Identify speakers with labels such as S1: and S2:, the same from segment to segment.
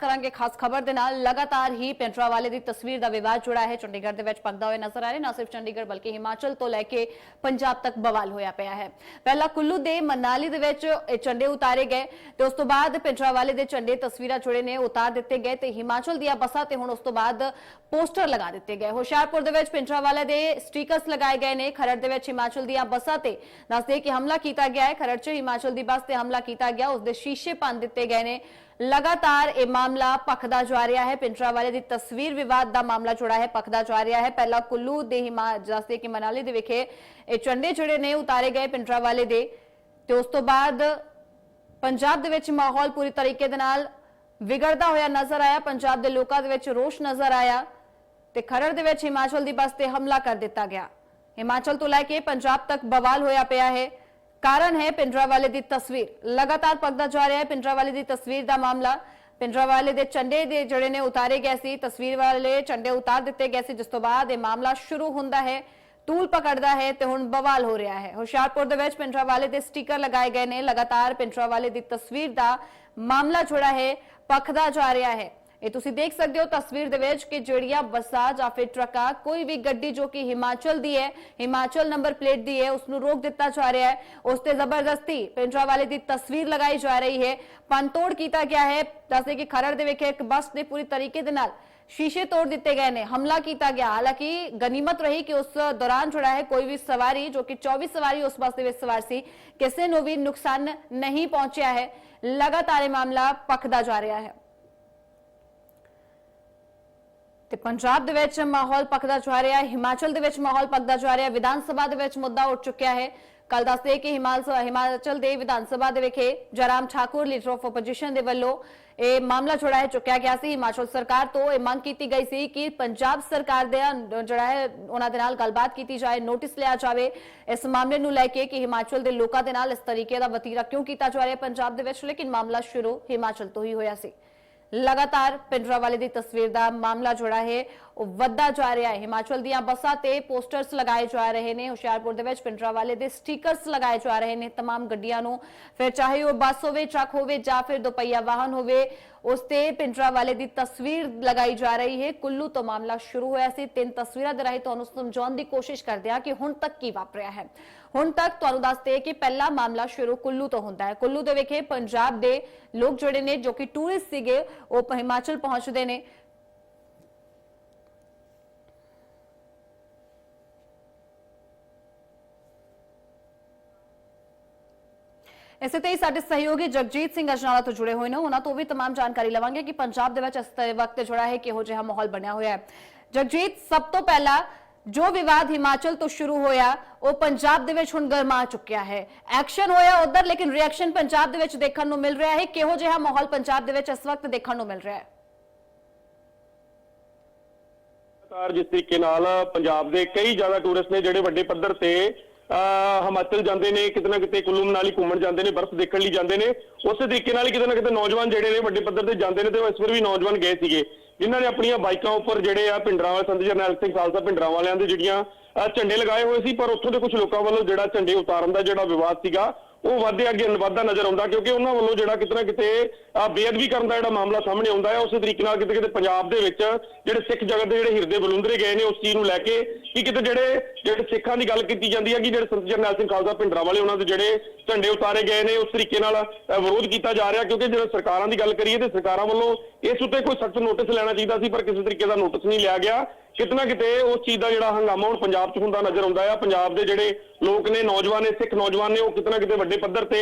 S1: ਕਰਾਂਗੇ ਖਾਸ ਖਬਰ ਦੇ ਨਾਲ। ਲਗਾਤਾਰ ਹੀ ਪਿੰਡਰਾਵਾਲੇ ਦੀ ਤਸਵੀਰ ਦਾ ਵਿਵਾਦ ਜੁੜਾ ਹੈ। ਚੰਡੀਗੜ੍ਹ ਦੇ ਵਿੱਚ ਪੱਕਦਾ ਹੋਇਆ ਨਜ਼ਰ ਆ ਰਿਹਾ। ਨਾ ਸਿਰਫ ਚੰਡੀਗੜ੍ਹ ਬਲਕਿ ਹਿਮਾਚਲ ਤੋਂ ਲੈ ਕੇ ਪੰਜਾਬ ਤੱਕ ਬਵਾਲ ਹੋਇਆ ਪਿਆ ਹੈ। ਪਹਿਲਾਂ ਕੁੱਲੂ ਦੇ ਮਨਾਲੀ ਦੇ ਵਿੱਚ ਇਹ ਉਤਾਰੇ ਗਏ ਤੇ ਉਸ ਤੋਂ ਬਾਅਦ ਪਿੰਡਰਾਵਾਲੇ ਦੇ ਝੰਡੇ ਤਸਵੀਰਾਂ ਜੁੜੇ ਨੇ, ਉਤਾਰ ਦਿੱਤੇ ਗਏ ਤੇ ਹਿਮਾਚਲ ਦੀਆਂ ਬੱਸਾਂ ਤੇ ਹੁਣ ਉਸ ਤੋਂ ਬਾਅਦ ਪੋਸਟਰ ਲਗਾ ਦਿੱਤੇ ਗਏ। ਹੁਸ਼ਿਆਰਪੁਰ ਦੇ ਵਿੱਚ ਪਿੰਡਰਾਵਾਲੇ ਦੇ ਸਟickers ਲਗਾਏ ਗਏ ਨੇ। ਖਰੜ ਦੇ ਵਿੱਚ ਹਿਮਾਚਲ ਦੀਆਂ ਬੱਸਾਂ ਤੇ ਦੱਸਦੇ ਕਿ ਹਮਲਾ ਕੀਤਾ ਗਿਆ ਹੈ। ਖਰੜ 'ਚ ਹਿਮਾਚਲ ਦੀ ਬੱਸ ਤੇ ਹਮਲਾ ਕੀਤਾ ਗਿਆ। ਉਸ ਦੇ ਸ਼ੀਸ਼ੇ ਭੰਨ ਦਿੱਤੇ ਗਏ ਨੇ। ਲਗਾਤਾਰ ਇਹ ਮਾਮਲਾ ਪਖਦਾ ਜਾ ਰਿਹਾ ਹੈ। ਪਿੰਡਰਾਵਾਲੇ ਦੀ ਤਸਵੀਰ ਵਿਵਾਦ ਦਾ ਮਾਮਲਾ ਜੁੜਾ ਹੈ, ਪਖਦਾ ਜਾ ਰਿਹਾ ਹੈ। ਪਹਿਲਾਂ ਕੁੱਲੂ ਦੇ ਹਿਮਾ ਦੱਸਦੇ ਕਿ ਮਨਾਲੀ ਦੇ ਵਿਖੇ ਇਹ ਝੰਡੇ ਜਿਹੜੇ ਨੇ ਉਤਾਰੇ ਗਏ ਪਿੰਡਰਾਵਾਲੇ ਦੇ। ਤੇ ਉਸ ਤੋਂ ਬਾਅਦ ਪੰਜਾਬ ਦੇ ਵਿੱਚ ਮਾਹੌਲ ਪੂਰੀ ਤਰੀਕੇ ਦੇ ਨਾਲ ਵਿਗੜਦਾ ਹੋਇਆ ਨਜ਼ਰ ਆਇਆ। ਪੰਜਾਬ ਦੇ ਲੋਕਾਂ ਦੇ ਵਿੱਚ ਰੋਸ਼ ਨਜ਼ਰ ਆਇਆ ਤੇ ਖਰੜ ਦੇ ਵਿੱਚ ਹਿਮਾਚਲ ਦੀ ਬੱਸ ਤੇ ਹਮਲਾ ਕਰ ਦਿੱਤਾ ਗਿਆ। ਹਿਮਾਚਲ ਤੋਂ ਲੈ ਕੇ ਪੰਜਾਬ ਤੱਕ ਬਵਾਲ ਹੋਇਆ ਪਿਆ ਹੈ। ਕਾਰਨ ਹੈ ਪਿੰਡਰਾਵਾਲੇ ਦੀ ਤਸਵੀਰ। ਲਗਾਤਾਰ ਪੱਕਦਾ ਜਾ ਰਿਹਾ ਹੈ ਪਿੰਡਰਾਵਾਲੇ ਦੀ ਤਸਵੀਰ ਦਾ ਮਾਮਲਾ। ਪਿੰਡਰਾਵਾਲੇ ਦੇ ਝੰਡੇ ਦੇ ਜਿਹੜੇ ਨੇ ਉਤਾਰੇ ਗਏ ਸੀ। ਤਸਵੀਰ ਵਾਲੇ ਝੰਡੇ ਉਤਾਰ ਦਿੱਤੇ ਗਏ ਸੀ। ਜਿਸ ਤੋਂ ਬਾਅਦ ਇਹ ਮਾਮਲਾ ਸ਼ੁਰੂ ਹੁੰਦਾ ਹੈ। ਤੂਲ ਪਕੜਦਾ ਹੈ ਤੇ ਹੁਣ ਬਵਾਲ ਹੋ ਰਿਹਾ ਹੈ। ਹੁਸ਼ਿਆਰਪੁਰ ਦੇ ਵਿੱਚ ਪਿੰਡਰਾਵਾਲੇ ਦੇ ਸਟicker ਲਗਾਏ ਗਏ ਨੇ। ਲਗਾਤਾਰ ਪਿੰਡਰਾਵਾਲੇ ਦੀ ਤਸਵੀਰ ਦਾ ਮਾਮਲਾ ਜੁੜਾ ਹੈ। ਪਖਦਾ ਜਾ ਰਿਹਾ ਹੈ। ਇਹ ਤੁਸੀਂ ਦੇਖ ਸਕਦੇ ਹੋ ਤਸਵੀਰ ਦੇ ਵਿੱਚ ਕਿ ਜਿਹੜੀਆਂ ਬੱਸਾਂ ਜਾਂ ਫਿਰ ਟਰੱਕਾਂ ਕੋਈ ਵੀ ਗੱਡੀ ਜੋ ਕਿ ਹਿਮਾਚਲ ਦੀ ਹੈ, ਹਿਮਾਚਲ ਨੰਬਰ ਪਲੇਟ ਦੀ ਹੈ ਉਸ ਨੂੰ ਰੋਕ ਦਿੱਤਾ ਜਾ ਰਿਹਾ ਹੈ। ਉਸ ਤੇ ਜ਼ਬਰਦਸਤੀ ਪਿੰਡਰਾਵਾਲੇ ਦੀ ਤਸਵੀਰ ਲਗਾਈ ਜਾ ਰਹੀ ਹੈ। ਪੰਤੋੜ ਕੀਤਾ ਗਿਆ ਹੈ। ਦੱਸਦੇ ਕਿ ਖਰੜ ਦੇ ਵਿਖੇ ਇੱਕ ਬੱਸ ਦੇ ਪੂਰੀ ਤਰੀਕੇ ਦੇ ਨਾਲ ਸ਼ੀਸ਼ੇ ਤੋੜ ਦਿੱਤੇ ਗਏ ਨੇ। ਹਮਲਾ ਕੀਤਾ ਗਿਆ। ਹਾਲਾਂਕਿ ਗਨੀਮਤ ਰਹੀ ਕਿ ਉਸ ਦੌਰਾਨ ਜਿਹੜਾ ਹੈ ਕੋਈ ਵੀ ਸਵਾਰੀ ਜੋ ਕਿ 24 ਸਵਾਰੀ ਉਸ ਬੱਸ ਦੇ ਵਿੱਚ ਸਵਾਰ ਸੀ, ਕਿਸੇ ਨੂੰ ਵੀ ਨੁਕਸਾਨ ਨਹੀਂ ਪਹੁੰਚਿਆ ਹੈ। ਲਗਾਤਾਰ ਇਹ ਮਾਮਲਾ ਪਖਦਾ ਜਾ ਰਿਹਾ ਹੈ। ਤੇ ਪੰਜਾਬ ਦੇ ਵਿੱਚ ਮਾਹੌਲ ਪੱਕਦਾ ਜਾ ਰਿਹਾ ਹੈ, ਹਿਮਾਚਲ ਦੇ ਵਿੱਚ ਮਾਹੌਲ ਪੱਕਦਾ ਜਾ ਰਿਹਾ ਹੈ, ਵਿਧਾਨ ਸਭਾ ਦੇ ਵਿੱਚ ਮੁੱਦਾ ਉੱਠ ਚੁੱਕਿਆ ਹੈ। ਕੱਲ ਦੱਸਦੇ ਕਿ ਹਿਮਾਚਲ ਹਿਮਾਚਲ ਦੇ ਵਿਧਾਨ ਸਭਾ ਦੇ ਵਿਖੇ Jairam Thakur leader of opposition ਦੇ ਵੱਲੋਂ ਇਹ ਮਾਮਲਾ ਜਿਹੜਾ ਹੈ, ਚੁੱਕਿਆ ਗਿਆ ਸੀ। ਹਿਮਾਚਲ ਸਰਕਾਰ ਤੋਂ ਇਹ ਮੰਗ ਕੀਤੀ ਗਈ ਸੀ ਕਿ ਪੰਜਾਬ ਸਰਕਾਰ ਦੇ ਜਿਹੜਾ ਹੈ, ਉਹਨਾਂ ਦੇ ਨਾਲ ਗੱਲਬਾਤ ਕੀਤੀ ਜਾਏ ਨੋਟਿਸ ਲਿਆ ਜਾਵੇ। ਇਸ ਮਾਮਲੇ ਨੂੰ ਲੈ ਕੇ ਕਿ ਹਿਮਾਚਲ ਦੇ ਲੋਕਾਂ ਦੇ ਨਾਲ ਇਸ ਤਰੀਕੇ ਦਾ ਵਤੀਰਾ ਕਿਉਂ ਕੀਤਾ ਜਾ ਰਿਹਾ ਹੈ ਪੰਜਾਬ ਦੇ ਵਿੱਚ, ਲੇਕਿਨ ਮਾਮਲਾ ਸ਼ੁਰੂ ਹਿਮਾਚਲ ਤੋਂ ਹੀ ਹੋਇਆ ਸੀ। ਲਗਾਤਾਰ ਪਿੰਡਰਾਵਾਲੇ ਦੀ ਤਸਵੀਰ ਦਾ ਮਾਮਲਾ ਜੁੜਾ ਹੈ ਉਹ ਵੱਧਦਾ ਜਾ ਰਿਹਾ ਹੈ ਹਿਮਾਚਲ ਦੀਆਂ ਬੱਸਾਂ ਤੇ ਪੋਸਟਰਸ ਲਗਾਏ ਜਾ ਰਹੇ ਨੇ ਹੁਸ਼ਿਆਰਪੁਰ ਦੇ ਵਿੱਚ ਪਿੰਡਰਾਵਾਲੇ ਦੇ ਸਟickers ਲਗਾਏ ਜਾ ਰਹੇ ਨੇ तमाम ਗੱਡੀਆਂ ਨੂੰ ਫਿਰ ਚਾਹੇ ਉਹ ਬੱਸ ਹੋਵੇ ਟਰੱਕ ਹੋਵੇ ਜਾਂ ਫਿਰ ਦੁਪਹੀਆ ਵਾਹਨ ਹੋਵੇ ਉਸ ਤੇ ਪਿੰਡਰਾਵਾਲੇ ਦੀ ਤਸਵੀਰ ਲਗਾਈ ਜਾ ਰਹੀ ਹੈ ਕੁੱਲੂ ਤੋਂ ਮਾਮਲਾ ਸ਼ੁਰੂ ਹੋਇਆ ਸੀ ਤਿੰਨ ਤਸਵੀਰਾਂ ਦੇ ਰਾਹੀਂ ਤੁਹਾਨੂੰ ਸਮਝਾਉਣ ਦੀ ਕੋਸ਼ਿਸ਼ ਕਰਦੇ ਹਾਂ ਕਿ ਹੁਣ ਤੱਕ ਕੀ ਵਾਪਰਿਆ ਹੈ ਹੁਣ ਤੱਕ ਤੁਹਾਨੂੰ ਦੱਸਦੇ ਕਿ ਪਹਿਲਾ ਮਾਮਲਾ ਸ਼ੁਰੂ ਕੁੱਲੂ ਤੋਂ ਹੁੰਦਾ ਹੈ ਕੁੱਲੂ ਦੇ ਵਿਖੇ ਪੰਜਾਬ ਦੇ ਲੋਕ ਜਿਹੜੇ ਨੇ ਜੋ ਕਿ ਟੂਰਿਸਟ ਸੀਗੇ ਉਹ ਹਿਮਾਚਲ ਪਹੁੰਚਦੇ ਨੇ ਇਸੇ ਤੇ ਹੀ ਸਾਡੇ ਸਹਿਯੋਗੀ ਜਗਜੀਤ ਸਿੰਘ ਅਜਨਾਲਾ ਤੋਂ ਜੁੜੇ ਹੋਏ ਨੇ ਉਹਨਾਂ ਤੋਂ ਵੀ तमाम ਜਾਣਕਾਰੀ ਲਵਾਂਗੇ ਕਿ ਪੰਜਾਬ ਦੇ ਵਿੱਚ ਇਸ ਤੇ ਵਕਤ ਜੁੜਾ ਹੈ ਕਿਹੋ ਜਿਹਾ ਮਾਹੌਲ ਬਣਿਆ ਹੋਇਆ ਹੈ ਜਗਜੀਤ ਸਭ ਤੋਂ ਪਹਿਲਾਂ ਜੋ ਵਿਵਾਦ ਹਿਮਾਚਲ ਤੋਂ ਸ਼ੁਰੂ ਹੋਇਆ, ਉਹ ਪੰਜਾਬ ਦੇ ਵਿੱਚ ਹੁਣ ਗਰਮਾ ਚੁੱਕਿਆ ਹੈ। ਐਕਸ਼ਨ ਹੋਇਆ ਉਧਰ, ਲੇਕਿਨ ਰਿਐਕਸ਼ਨ ਪੰਜਾਬ ਦੇ ਵਿੱਚ ਦੇਖਣ ਨੂੰ ਮਿਲ ਰਿਹਾ ਹੈ। ਕਿਹੋ ਜਿਹਾ ਮਾਹੌਲ ਪੰਜਾਬ ਦੇ ਵਿੱਚ ਇਸ ਵਕਤ ਦੇਖਣ ਨੂੰ ਮਿਲ ਰਿਹਾ ਹੈ?
S2: ਲਗਾਤਾਰ ਜਿਸ ਤਰੀਕੇ ਨਾਲ ਪੰਜਾਬ ਦੇ ਕਈ ਜ਼ਿਆਦਾ ਟੂਰਿਸਟ ਨੇ ਜਿਹੜੇ ਵੱਡੇ ਪੱਧਰ ਤੇ ਹਿਮਾਚਲ ਜਾਂਦੇ ਨੇ, ਕਿਤੇ ਨਾ ਕਿਤੇ ਕੁੱਲੂ ਮਨਾਲੀ ਘੁੰਮਣ ਜਾਂਦੇ ਨੇ, ਬਰਫ਼ ਦੇਖਣ ਲਈ ਜਾਂਦੇ ਨੇ। ਉਸੇ ਤਰੀਕੇ ਨਾਲ ਹੀ ਕਿਤੇ ਨਾ ਕਿਤੇ ਨੌਜਵਾਨ ਜਿਹੜੇ ਨੇ, ਵੱਡੇ ਪੱਧਰ ਤੇ ਜਾਂਦੇ ਨੇ ਤੇ ਉਹ ਇਸ ਵਾਰ ਵੀ ਨੌਜਵਾਨ ਗਏ ਸੀਗੇ। ਜਿਨ੍ਹਾਂ ਨੇ ਆਪਣੀਆਂ ਬਾਈਕਾਂ ਉੱਪਰ ਜਿਹੜੇ ਆ ਪਿੰਡਰਾਂ ਵਾਲੇ ਸੰਤ ਜਰਨੈਲ ਸਿੰਘ ਖਾਲਸਾ ਪਿੰਡਰਾਂ ਵਾਲਿਆਂ ਦੇ ਜਿਹੜੀਆਂ ਝੰਡੇ ਲਗਾਏ ਹੋਏ ਸੀ, ਪਰ ਉੱਥੋਂ ਦੇ ਕੁਝ ਲੋਕਾਂ ਵੱਲੋਂ ਜਿਹੜਾ ਝੰਡੇ ਉਤਾਰਨ ਦਾ ਜਿਹੜਾ ਵਿਵਾਦ ਸੀਗਾ ਉਹ ਵਾਧੇ ਅੱਗੇ ਵਾਧਾ ਨਜ਼ਰ ਆਉਂਦਾ ਕਿਉਂਕਿ ਉਹਨਾਂ ਵੱਲੋਂ ਜਿਹੜਾ ਕਿਤੇ ਨਾ ਕਿਤੇ ਅਹ, ਬੇਅਦਬੀ ਕਰਨ ਦਾ ਜਿਹੜਾ ਮਾਮਲਾ ਸਾਹਮਣੇ ਆਉਂਦਾ ਹੈ ਉਸੇ ਤਰੀਕੇ ਨਾਲ ਕਿਤੇ ਕਿਤੇ ਪੰਜਾਬ ਦੇ ਵਿੱਚ ਜਿਹੜੇ ਸਿੱਖ ਜਗਤ ਦੇ ਜਿਹੜੇ ਹਿਰਦੇ ਬਲੁੰਦਰੇ ਗਏ ਨੇ ਉਸ ਚੀਜ਼ ਨੂੰ ਲੈ ਕੇ ਕਿ ਕਿਤੇ ਜਿਹੜੇ ਜਿਹੜੇ ਸਿੱਖਾਂ ਦੀ ਗੱਲ ਕੀਤੀ ਜਾਂਦੀ ਹੈ ਕਿ ਜਿਹੜੇ ਸੰਤ ਜਰਨੈਲ ਸਿੰਘ ਖਾਲਸਾ ਪਿੰਡਰਾਂ ਵਾਲੇ ਉਹਨਾਂ ਦੇ ਜਿਹੜੇ ਝੰਡੇ ਉਤਾਰੇ ਗਏ ਨੇ ਉਸ ਤਰੀਕੇ ਨਾਲ ਵਿਰੋਧ ਕੀਤਾ ਜਾ ਰਿਹਾ ਕਿਉਂਕਿ ਜਿਹੜਾ ਸਰਕਾਰਾਂ ਦੀ ਗੱਲ ਕਰੀਏ ਤੇ ਸਰਕਾਰਾਂ ਵੱਲੋਂ ਇਸ ਉੱਤੇ ਕੋਈ ਸਖਤ ਨੋਟਿਸ ਲੈਣਾ ਚਾਹੀਦਾ ਸੀ ਪਰ ਕਿਸੇ ਤਰੀਕੇ ਦਾ ਨੋਟਿਸ ਨਹੀਂ ਲਿਆ ਗਿਆ। ਕਿਤਨਾ ਕਿਤੇ ਉਸ ਚੀਜ਼ ਦਾ ਜਿਹੜਾ ਹੰਗਾਮਾ ਹੁਣ ਪੰਜਾਬ 'ਚ ਹੁੰਦਾ ਨਜ਼ਰ ਆਉਂਦਾ ਆ। ਪੰਜਾਬ ਦੇ ਜਿਹੜੇ ਲੋਕ ਨੇ, ਨੌਜਵਾਨ ਨੇ, ਸਿੱਖ ਨੌਜਵਾਨ ਨੇ, ਉਹ ਕਿਤਨਾ ਕਿਤੇ ਵੱਡੇ ਪੱਧਰ ਤੇ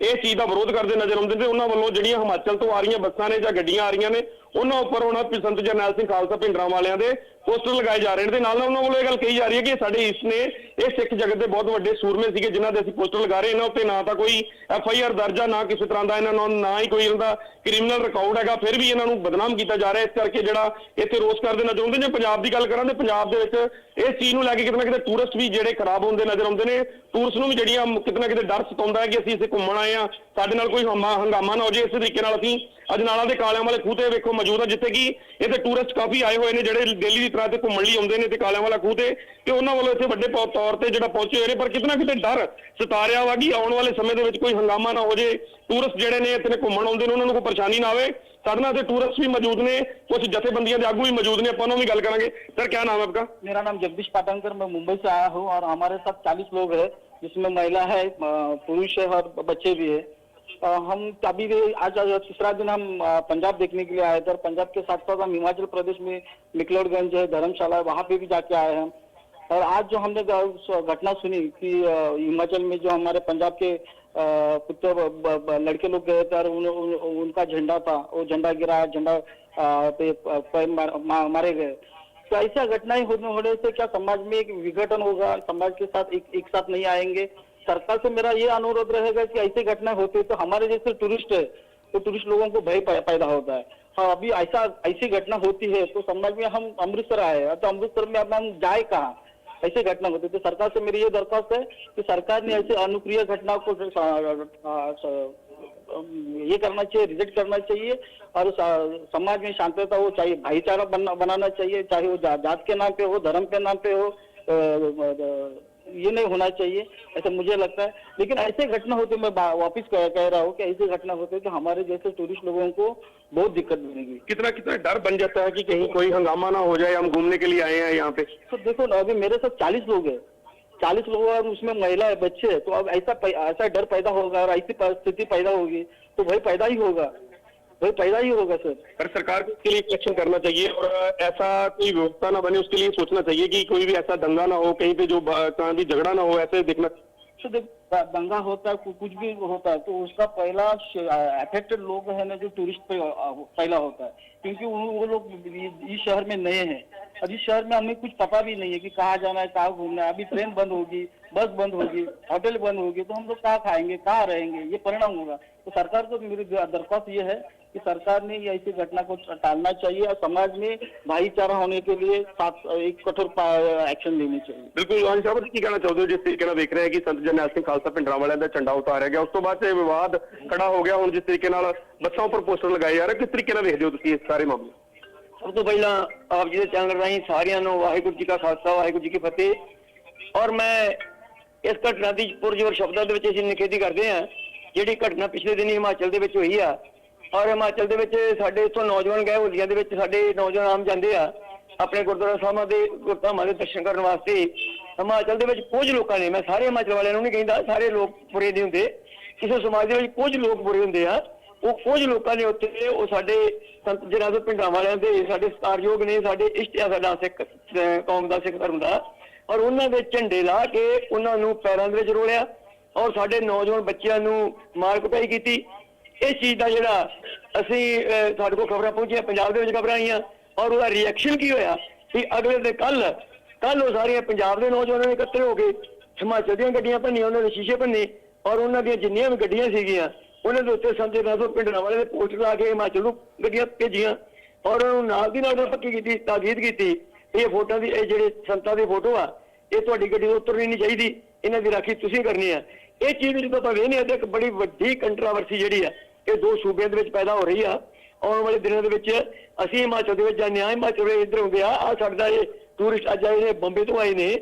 S2: ਇਹ ਚੀਜ਼ ਦਾ ਵਿਰੋਧ ਕਰਦੇ ਨਜ਼ਰ ਆਉਂਦੇ ਨੇ, ਉਹਨਾਂ ਵੱਲੋਂ ਜਿਹੜੀਆਂ ਹਿਮਾਚਲ ਤੋਂ ਆ ਰਹੀਆਂ ਬੱਸਾਂ ਨੇ ਜਾਂ ਗੱਡੀਆਂ ਆ ਰਹੀਆਂ ਨੇ, ਉਹਨਾਂ ਉੱਪਰ ਹੁਣ ਸੰਤ ਜਰਨੈਲ ਸਿੰਘ ਖਾਲਸਾ ਭਿੰਡਰਾਂ ਵਾਲਿਆਂ ਦੇ ਪੋਸਟਰ ਲਗਾਏ ਜਾ ਰਹੇ ਨੇ ਤੇ ਨਾਲ ਨਾਲ ਉਹਨਾਂ ਵੱਲੋਂ ਇਹ ਗੱਲ ਕਹੀ ਜਾ ਰਹੀ ਹੈ ਕਿ ਸਾਡੇ ਇਸ ਨੇ, ਇਹ ਸਿੱਖ ਜਗਤ ਦੇ ਬਹੁਤ ਵੱਡੇ ਸੂਰਮੇ ਸੀਗੇ ਜਿਨ੍ਹਾਂ ਦੇ ਅਸੀਂ ਪੋਸਟਰ ਲਗਾ ਰਹੇ ਇਹਨਾਂ ਉੱਤੇ ਨਾ ਤਾਂ ਕੋਈ ਐਫ ਆਈ ਆਰ ਦਰਜ ਆ, ਨਾ ਕਿਸੇ ਤਰ੍ਹਾਂ ਦਾ ਇਹਨਾਂ ਨੂੰ ਨਾ ਹੀ ਕੋਈ ਇਹਨਾਂ ਦਾ ਕ੍ਰਿਮੀਨਲ ਰਿਕਾਰਡ ਹੈਗਾ, ਫਿਰ ਵੀ ਇਹਨਾਂ ਨੂੰ ਬਦਨਾਮ ਕੀਤਾ ਜਾ ਰਿਹਾ। ਇਸ ਕਰਕੇ ਜਿਹੜਾ ਇੱਥੇ ਰੋਸ ਕਰਦੇ ਨਜ਼ਰ ਆਉਂਦੇ ਨੇ। ਪੰਜਾਬ ਦੀ ਗੱਲ ਕਰਾਂ ਤੇ ਪੰਜਾਬ ਦੇ ਵਿੱਚ ਇਸ ਚੀਜ਼ ਨੂੰ ਲੈ ਕੇ ਕਿਤੇ ਨਾ ਕਿਤੇ ਟੂਰਿਸਟ ਵੀ ਜਿਹੜੇ ਖਰਾਬ ਹੁੰਦੇ ਨਜ਼ਰ ਆਉਂਦੇ ਨੇ। ਟੂਰਿਸਟ ਨੂੰ ਵੀ ਜਿਹੜੀਆਂ ਕਿਤੇ ਨਾ ਕਿਤੇ ਡਰ ਸਤਾਉਂਦਾ ਹੈ ਕਿ ਅਸੀਂ ਇੱਥੇ ਘੁੰਮਣ ਆਏ ਆਏ ਆ ਸਾਡੇ ਨਾਲ ਕੋਈ ਹਮਾ ਹੰਗਾਮਾ ਨਾ ਹੋ ਜੇ ਇਸ ਤਰੀਕੇ ਨਾਲ ਅਸੀਂ ਅਜਨਾਲਾ ਦੇ ਕਾਲਿਆਂ ਵਾਲੇ ਖੂਹ ਤੇ ਵੇਖੋ ਮੌਜੂਦ ਆ ਜਿੱਥੇ ਕਿ ਇੱਥੇ ਟੂਰਿਸਟ ਕਾਫੀ ਆਏ ਹੋਏ ਨੇ ਜਿਹੜੇ ਡੇਲੀ ਦੀ ਤਰ੍ਹਾਂ ਤੇ ਘੁੰਮਣ ਲਈ ਆਉਂਦੇ ਨੇ ਤੇ ਕਾਲਿਆਂ ਵਾਲਾ ਖੂਹ ਤੇ ਤੇ ਉਹਨਾਂ ਵੱਲੋਂ ਇੱਥੇ ਵੱਡੇ ਪੌ- ਤੌਰ ਤੇ ਜਿਹੜਾ ਪਹੁੰਚੇ ਹੋਏ ਨੇ ਪਰ ਕਿਤਨਾ ਕਿਤੇ ਡਰ ਸਤਾ ਰਿਹਾ ਵਾ ਕਿ ਆਉਣ ਵਾਲੇ ਸਮੇਂ ਦੇ ਵਿੱਚ ਕੋਈ ਹੰਗਾਮਾ ਨਾ ਹੋ ਜੇ ਟੂਰਿਸਟ ਜਿਹੜੇ ਨੇ ਇੱਥੇ ਘੁੰਮਣ ਆਉਂਦੇ ਨੇ ਉਹਨਾਂ ਨੂੰ ਕੋਈ ਪਰੇਸ਼ਾਨੀ ਨਾ ਆਵੇ ਸਾਡੇ ਨਾਲ ਇੱਥੇ ਟੂਰਿਸਟ ਵੀ ਮੌਜੂਦ ਨੇ ਕੁਝ ਜਥੇਬੰਦੀਆਂ ਦੇ ਆਗੂ ਵੀ ਮੌਜੂਦ ਨੇ ਆਪਾਂ ਉਹਨਾਂ ਨਾਲ ਵੀ ਗੱਲ ਕਰਾਂਗੇ ਸਰ ਕੀ ਨਾਮ ਹੈ ਆਪਕਾ
S3: मेरा नाम जगदीश पाटनकर मैं मुंबई से आया हूँ और हमारे साथ 40 लोग हैं जिसमें महिला है पुरुष है और बच्चे भी है। हम अभी आज तीसरा दिन हम पंजाब देखने के लिए आए थे और पंजाब के साथ साथ हम हिमाचल प्रदेश में मिकलोडगंज है धर्मशाला है वहाँ पे भी जाके आए हैं। और आज जो हमने घटना सुनी कि हिमाचल में जो हमारे पंजाब के ब- लड़के लोग गए थे और उन, उन, उनका झंडा था वो झंडा गिरा झंडा पे मारे गए। तो ऐसा घटनाएँ होने होने से क्या समाज में एक विघटन होगा? समाज के साथ एक, एक साथ नहीं आएँगे? सरकार से मेरा ये अनुरोध रहेगा कि ऐसी घटनाएँ होती है तो हमारे जैसे टूरिस्ट है तो टूरिस्ट लोगों को भय पैदा होता है। हाँ अभी ऐसा ऐसी घटना होती है तो समाज में हम अमृतसर आए तो अमृतसर में अब हम जाए कहाँ? ऐसी घटना होती तो सरकार से मेरी ये दरख्वास्त है कि सरकार ने ऐसे अनुप्रिय घटना को ये करना चाहिए रिजेक्ट करना चाहिए और समाज में शांतता हो चाहिए भाईचारा बना, बनाना चाहिए चाहे वो जात के नाम पे हो धर्म के नाम पे हो ये नहीं होना चाहिए ऐसा मुझे लगता है। लेकिन ऐसे घटना होते मैं वापिस कह, रहा हूँ कि ऐसी घटना होते तो हमारे जैसे टूरिस्ट लोगों को बहुत दिक्कत बनेगी
S2: कितना कितना डर बन जाता है कि कहीं कोई हंगामा ना हो जाए हम घूमने के लिए आए हैं यहाँ पे।
S3: तो देखो ना अभी मेरे साथ चालीस लोग हैं। चालीस लोग और उसमें महिला है बच्चे है तो अब ऐसा ऐसा डर पैदा होगा और ऐसी परिस्थिति पैदा होगी तो भाई पैदा ही होगा। भाई पैदा ही होगा सर।
S2: पर सरकार को इसके लिए एक्शन करना चाहिए और ऐसा कोई व्यवस्था ना बने उसके लिए सोचना चाहिए कि कोई भी ऐसा दंगा ना हो कहीं पे जो कहीं भी झगड़ा ना हो ऐसे देखना
S3: तो देख दंगा होता है कुछ भी होता है तो उसका पहला अफेक्टेड लोग है ना जो टूरिस्ट पे पहला होता है। क्योंकि वो लोग इस शहर में नए हैं। और इस शहर में हमें कुछ पता भी नहीं है कि कहाँ जाना है, कहाँ घूमना है। अभी ट्रेन बंद होगी बस बंद होगी होटल बंद होगी तो हम लोग कहाँ खाएंगे कहाँ रहेंगे ये परिणाम होगा तो सरकार को मेरी दरख्वास्त ये है कि सरकार ने ये ऐसी घटना को टालना चाहिए और समाज में भाईचारा होने के लिए साथ एक कठोर एक्शन लेनी चाहिए
S2: ਬਿਲਕੁਲ ਹਾਂਜੀ ਸਾਹਿਬ ਤੁਸੀਂ ਕੀ ਕਹਿਣਾ ਚਾਹੁੰਦੇ ਹੋ ਜਿਸ ਤਰੀਕੇ ਨਾਲ ਵੇਖ ਰਹੇ ਹਾਂ ਕਿ ਸੰਤ ਜਰਨੈਲ ਸਿੰਘ ਖਾਲਸਾ ਪਿੰਡਰਾਂ ਵਾਲਿਆਂ ਦਾ ਝੰਡਾ ਉਤਾਰਿਆ ਗਿਆ ਉਸ ਤੋਂ ਬਾਅਦ ਇਹ ਵਿਵਾਦ ਖੜਾ ਹੋ ਗਿਆ ਹੁਣ ਜਿਸ ਤਰੀਕੇ ਨਾਲ ਬੱਸਾਂ ਉੱਪਰ ਪੋਸਟਰ ਲਗਾਏ ਜਾ ਰਹੇ ਕਿਸ ਤਰੀਕੇ ਨਾਲ ਵੇਖਦੇ ਹੋ ਤੁਸੀਂ ਇਸ ਸਾਰੇ ਮਾਮਲੇ
S4: ਸਭ ਤੋਂ ਪਹਿਲਾਂ ਆਪ ਜੀ ਦੇ ਚੈਨਲ ਰਾਹੀਂ ਸਾਰਿਆਂ ਨੂੰ ਵਾਹਿਗੁਰੂ ਜੀ ਕਾ ਖਾਲਸਾ ਵਾਹਿਗੁਰੂ ਜੀ ਕੀ ਫਤਿਹ ਔਰ ਮੈਂ ਇਸ ਘਟਨਾ ਦੀ ਪੁਰਜੋਰ ਸ਼ਬਦਾਂ ਦੇ ਵਿੱਚ ਅਸੀਂ ਨਿਖੇਧੀ ਕਰਦੇ ਹਾਂ, ਜਿਹੜੀ ਘਟਨਾ ਪਿਛਲੇ ਦਿਨੀ ਹਿਮਾਚਲ ਦੇ ਵਿੱਚ ਹੋਈ ਆ। ਔਰ ਹਿਮਾਚਲ ਦੇ ਵਿੱਚ ਸਾਡੇ ਇੱਥੋਂ ਨੌਜਵਾਨ ਗਏ ਹੋਲੀਆਂ ਦੇ ਵਿੱਚ ਸਾਡੇ ਨੌਜਵਾਨ ਆਮ ਜਾਂਦੇ ਆ, ਆਪਣੇ ਗੁਰਦੁਆਰਾ ਸਾਹਿਬਾਂ ਦੇ, ਗੁਰਧਾਮਾਂ ਦੇ ਦਰਸ਼ਨ ਕਰਨ ਵਾਸਤੇ। ਹਿਮਾਚਲ ਦੇ ਵਿੱਚ ਕੁਝ ਲੋਕਾਂ ਨੇ, ਮੈਂ ਸਾਰੇ ਹਿਮਾਚਲ ਵਾਲਿਆਂ ਨੂੰ ਨਹੀਂ ਕਹਿੰਦਾ, ਸਾਰੇ ਲੋਕ ਬੁਰੇ ਨਹੀਂ ਹੁੰਦੇ। ਕਿਸੇ ਸਮਾਜ ਦੇ ਵਿੱਚ ਕੁਝ ਲੋਕ ਬੁਰੇ ਹੁੰਦੇ ਆ। ਉਹ ਕੁਝ ਲੋਕਾਂ ਨੇ ਉੱਥੇ ਉਹ ਸਾਡੇ ਸੰਤ ਜਨਾਬ ਪਿੰਡਾਂ ਵਾਲਿਆਂ ਦੇ ਸਾਡੇ ਸਤਾਰਯੋਗ ਨੇ, ਸਾਡੇ ਇਸ਼ਟ ਆ ਸਾਡਾ ਸਿੱਖ ਕੌਮ ਦਾ ਸਿੱਖ ਧਰਮ ਦਾ। ਔਰ ਉਹਨਾਂ ਦੇ ਝੰਡੇ ਲਾ ਕੇ ਉਹਨਾਂ ਨੂੰ ਪੈਰਾਂ ਦੇ ਵਿੱਚ ਰੋਲਿਆ ਔਰ ਸਾਡੇ ਨੌਜਵਾਨ ਬੱਚਿਆਂ ਨੂੰ ਮਾਰ ਕੁਟਾਈ ਕੀਤੀ। ਇਸ ਚੀਜ਼ ਦਾ ਜਿਹੜਾ ਅਸੀਂ ਸਾਡੇ ਕੋਲ ਖਬਰਾਂ ਪਹੁੰਚੀਆਂ, ਪੰਜਾਬ ਦੇ ਵਿੱਚ ਖਬਰਾਂ ਆਈਆਂ ਔਰ ਉਹਦਾ ਰਿਐਕਸ਼ਨ ਕੀ ਹੋਇਆ ਕਿ ਅਗਲੇ ਦੇ ਕੱਲ ਕੱਲ ਉਹ ਸਾਰੀਆਂ ਪੰਜਾਬ ਦੇ ਨੌਜਵਾਨਾਂ ਨੇ ਇਕੱਤਰ ਹੋ ਕੇ ਹਿਮਾਚਲ ਦੀਆਂ ਗੱਡੀਆਂ ਭੰਨੀਆਂ, ਉਹਨਾਂ ਦੇ ਸ਼ੀਸ਼ੇ ਭੰਨੇ ਔਰ ਉਹਨਾਂ ਦੀਆਂ ਜਿੰਨੀਆਂ ਵੀ ਗੱਡੀਆਂ ਸੀਗੀਆਂ, ਉਹਨਾਂ ਦੇ ਉੱਤੇ ਸੰਜੇ ਨਾਥੋ ਪਿੰਡਰਾਂ ਵਾਲੇ ਦੇ ਪੋਸਟਰ ਲਾ ਕੇ ਹਿਮਾਚਲ ਨੂੰ ਗੱਡੀਆਂ ਭੇਜੀਆਂ ਔਰ ਉਹਨੂੰ ਨਾਲ ਦੀ ਨਾਲ ਪੱਕੀ ਕੀਤੀ, ਤਾਕੀਦ ਕੀਤੀ। ਇਹ ਫੋਟੋ ਦੀ, ਇਹ ਜਿਹੜੇ ਸੰਤਾਂ ਦੀ ਫੋਟੋ ਆ, ਇਹ ਤੁਹਾਡੀ ਗੱਡੀ ਤੋਂ ਉਤਰਨੀ ਨਹੀਂ ਚਾਹੀਦੀ। ਇਹਨਾਂ ਦੀ ਰਾਖੀ ਤੁਸੀਂ ਕਰਨੀ ਆ। ਇਹ ਚੀਜ਼ ਜਦੋਂ ਆਪਾਂ ਵੇਖਦੇ ਆ ਤੇ ਇੱਕ ਬੜੀ ਵੱਡੀ ਕੰਟਰੋਵਰਸੀ ਜਿਹੜੀ ਆ, ਇਹ ਦੋ ਸੂਬਿਆਂ ਦੇ ਵਿੱਚ ਪੈਦਾ ਹੋ ਰਹੀ ਆ। ਆਉਣ ਵਾਲੇ ਦਿਨਾਂ ਦੇ ਵਿੱਚ ਅਸੀਂ ਹਿਮਾਚਲ ਦੇ ਵਿੱਚ ਜਾਂਦੇ ਹਾਂ। ਹਿਮਾਚਲ ਦੇ ਇੱਧਰ ਹੁੰਦੇ ਆ। ਆ ਸਾਡਾ ਇਹ ਟੂਰਿਸਟ ਅੱਜ ਆਏ ਨੇ, ਬੰਬੇ ਤੋਂ ਆਏ ਨੇ।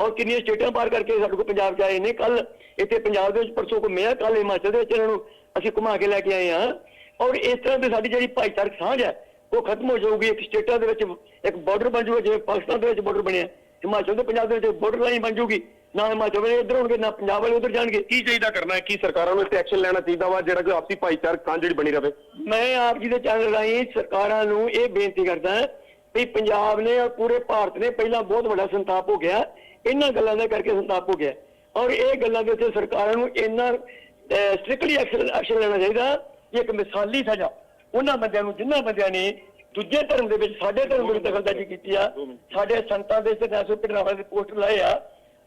S4: ਔਰ ਕਿੰਨੀਆਂ ਸਟੇਟਾਂ ਪਾਰ ਕਰਕੇ ਸਾਡੇ ਕੋਲ ਪੰਜਾਬ 'ਚ ਆਏ ਨੇ। ਕੱਲ ਇੱਥੇ ਪੰਜਾਬ ਦੇ ਵਿੱਚ ਪਰਸੋਂ ਕੋ ਮੈਂ ਕੱਲ ਹਿਮਾਚਲ ਦੇ ਵਿੱਚ ਇਹਨਾਂ ਨੂੰ ਅਸੀਂ ਘੁਮਾ ਕੇ ਲੈ ਕੇ ਆਏ ਹਾਂ। ਔਰ ਇਸ ਤਰ੍ਹਾਂ ਦੀ ਸਾਡੀ ਜਿਹੜੀ ਭਾਈਚਾਰਕ ਸਾਂਝ ਹੈ ਉਹ ਖਤਮ ਹੋ ਜਾਊਗੀ ਇੱਕ ਸਟੇਟਾਂ ਦੇ ਵਿੱਚ ਇੱਕ ਬਾਰਡਰ ਬਣ ਜਾਊਗਾ ਜਿਵੇਂ ਪਾਕਿਸਤਾਨ ਦੇ ਵਿੱਚ ਬਾਰਡਰ ਬਣਿਆ। ਹਿਮਾਚਲ ਤੇ ਪੰਜਾਬ ਦੇ ਵਿੱਚ ਬਾਰਡਰ ਲਾਈਨ ਬਣ ਜਾਊਗੀ। ਨਾ ਹਿਮਾਚਲ ਵਾਲੇ ਇੱਧਰ ਹੋਣਗੇ ਨਾ ਪੰਜਾਬ ਵਾਲੇ ਉੱਧਰ ਜਾਣਗੇ।
S2: ਕੀ ਚਾਹੀਦਾ ਕਰਨਾ ਹੈ? ਕੀ ਸਰਕਾਰਾਂ ਨੂੰ ਇਸ ਤੇ ਐਕਸ਼ਨ ਲੈਣਾ ਚਾਹੀਦਾ ਵਾ ਜਿਹੜਾ ਕਿ ਆਪਸੀ ਭਾਈਚਾਰਕ ਸਾਂਝ ਜਿਹੜੀ ਬਣੀ ਰਵੇ?
S4: ਮੈਂ ਆਪ ਜੀ ਦੇ ਚੈਨਲ ਰਾਹੀਂ ਸਰਕਾਰਾਂ ਨੂੰ ਇਹ ਬੇਨਤੀ ਕਰਦਾ ਵੀ ਪੰਜਾਬ ਨੇ ਔਰ ਪੂਰੇ ਭਾਰਤ ਨੇ ਪਹਿਲਾਂ ਬਹੁਤ ਵੱਡਾ ਸੰਤਾਪ ਹੋ ਗਿਆ। ਇਹਨਾਂ ਗੱਲਾਂ ਦਾ ਕਰਕੇ ਸੰਤਾਪ ਹੋ ਗਿਆ। ਔਰ ਇਹ ਗੱਲਾਂ ਦੇ ਉੱਤੇ ਸਰਕਾਰਾਂ ਨੂੰ ਇੰਨਾ ਸਟ੍ਰਿਕਟਲੀ ਐਕਸ਼ਨ ਲੈਣਾ ਚਾਹੀਦਾ ਕਿ ਇੱਕ ਮਿਸਾਲੀ ਸਜ਼ਾ ਉਹਨਾਂ ਬੰਦਿਆਂ ਨੂੰ ਜਿਨ੍ਹਾਂ ਬੰਦਿਆਂ ਨੇ ਦੂਜੇ ਧਰਮ ਦੇ ਵਿੱਚ ਸਾਡੇ ਧਰਮ ਵਿੱਚ ਦਖਲਅੰਦਾਜ਼ੀ ਕੀਤੀ ਆ ਸਾਡੇ ਸੰਤਾਂ ਦੇ ਤੇ ਨੈਸੋ ਪਿੰਡਾਂ ਦੇ ਪੋਸਟਰ ਲਾਏ ਆ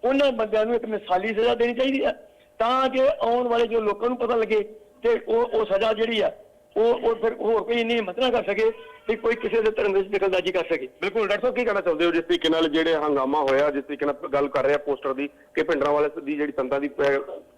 S4: ਉਹਨਾਂ ਬੰਦਿਆਂ ਨੂੰ ਇੱਕ ਮਿਸਾਲੀ ਸਜ਼ਾ ਦੇਣੀ ਚਾਹੀਦੀ ਆ ਤਾਂ ਕਿ ਆਉਣ ਵਾਲੇ ਜੋ ਲੋਕਾਂ ਨੂੰ ਪਤਾ ਲੱਗੇ ਤੇ ਉਹ ਉਹ ਸਜ਼ਾ ਜਿਹੜੀ ਆ ਉਹ ਉਹ ਫਿਰ ਹੋਰ ਕੋਈ ਇੰਨੀ ਹਿੰਮਤ ਨਾ ਕਰ ਸਕੇ ਕਿ ਕੋਈ ਕਿਸੇ ਦੇ ਧਰਮ ਵਿੱਚ ਦਖਲਅੰਦਾਜ਼ੀ ਕਰ ਸਕੇ।
S2: ਬਿਲਕੁਲ ਡਾਕਟਰ ਸਾਹਿਬ ਕੀ ਕਹਿਣਾ ਚਾਹੁੰਦੇ ਹੋ ਜਿਸ ਤਰੀਕੇ ਨਾਲ ਜਿਹੜੇ ਹੰਗਾਮਾ ਹੋਇਆ ਜਿਸ ਤਰੀਕੇ ਨਾਲ ਗੱਲ ਕਰ ਰਿਹਾ ਪੋਸਟਰ ਦੀ ਕਿ ਭਿੰਡਰਾਂ ਵਾਲੇ ਦੀ ਜਿਹੜੀ ਸੰਤਾਂ ਦੀ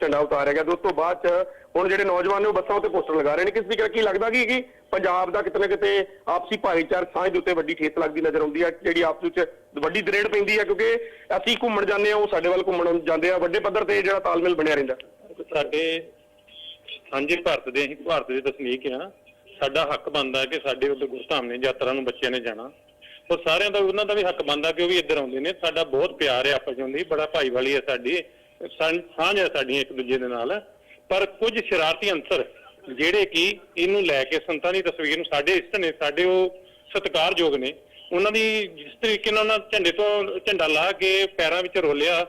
S2: ਝੰਡਾ ਉਤਾਰਿਆ ਗਿਆ ਤੇ ਉਸ ਤੋਂ ਬਾਅਦ ਚ ਹੁਣ ਜਿਹੜੇ ਨੌਜਵਾਨ ਨੇ ਉਹ ਬੱਸਾਂ ਉੱਤੇ ਪੋਸਟਰ ਲਗਾ ਰਹੇ ਨੇ। ਕਿਸ ਤਰੀਕੇ ਨਾਲ ਕੀ ਲੱਗਦਾ ਕਿ ਕਿ ਪੰਜਾਬ ਦਾ ਕਿਤੇ ਨਾ ਕਿਤੇ ਆਪਸੀ ਭਾਈਚਾਰਕ ਸਾਂਝ ਦੇ ਉੱਤੇ ਵੱਡੀ ਠੇਸ ਲੱਗਦੀ ਨਜ਼ਰ ਆਉਂਦੀ ਹੈ ਜਿਹੜੀ ਆਪਸ ਵਿੱਚ ਵੱਡੀ ਦਰੇੜ ਪੈਂਦੀ ਹੈ ਕਿਉਂਕਿ ਅਸੀਂ ਘੁੰਮਣ ਜਾਂਦੇ ਆ ਉਹ ਸਾਡੇ ਵੱਲ ਘੁੰਮਣ ਜਾਂਦੇ ਆ ਵੱਡੇ ਪੱਧਰ ਤੇ ਜਿਹੜਾ ਤਾਲਮੇਲ ਬਣਿਆ ਰਹਿੰਦਾ।
S5: ਸਾਡੇ ਸਾਂਝੇ ਭਾਰਤ ਦੇ ਅਸੀਂ ਭਾਰਤ ਦੇ ਵਸਨੀਕ ਆ ਸਾਡਾ ਹੱਕ ਬਣਦਾ ਕਿ ਸਾਡੇ ਉੱਤੇ ਗੁਰਧਾਮ ਨੇ ਯਾਤਰਾ ਨੂੰ ਬੱਚਿਆਂ ਨੇ ਜਾਣਾ। ਉਹ ਸਾਰਿਆਂ ਦਾ, ਉਹਨਾਂ ਦਾ ਵੀ ਹੱਕ ਬਣਦਾ ਕਿ ਉਹ ਵੀ ਇੱਧਰ ਆਉਂਦੇ ਨੇ। ਸਾਡਾ ਬਹੁਤ ਪਿਆਰ ਹੈ ਆਪਸ ਵਿੱਚ। ਬੜਾ ਭਾਈਵਾਲੀ ਹੈ ਸਾਡੀ। ਸਾਂਝ ਹੈ ਸਾਡੀ ਇੱਕ ਦੂਜੇ ਦੇ ਨਾਲ। ਪਰ ਕੁਝ ਸ਼ਰਾਰਤੀ ਅੰਸਰ ਜਿਹੜੇ ਕਿ ਇਹਨੂੰ ਲੈ ਕੇ ਸੰਤਾਂ ਦੀ ਤਸਵੀਰ ਨੂੰ ਸਾਡੇ ਇਸ਼ਟ ਨੇ, ਸਾਡੇ ਉਹ ਸਤਿਕਾਰਯੋਗ ਨੇ, ਉਹਨਾਂ ਦੀ ਜਿਸ ਤਰੀਕੇ ਨਾਲ ਉਹਨਾਂ ਝੰਡੇ ਤੋਂ ਝੰਡਾ ਲਾ ਕੇ ਪੈਰਾਂ ਵਿੱਚ ਰੋਲਿਆ,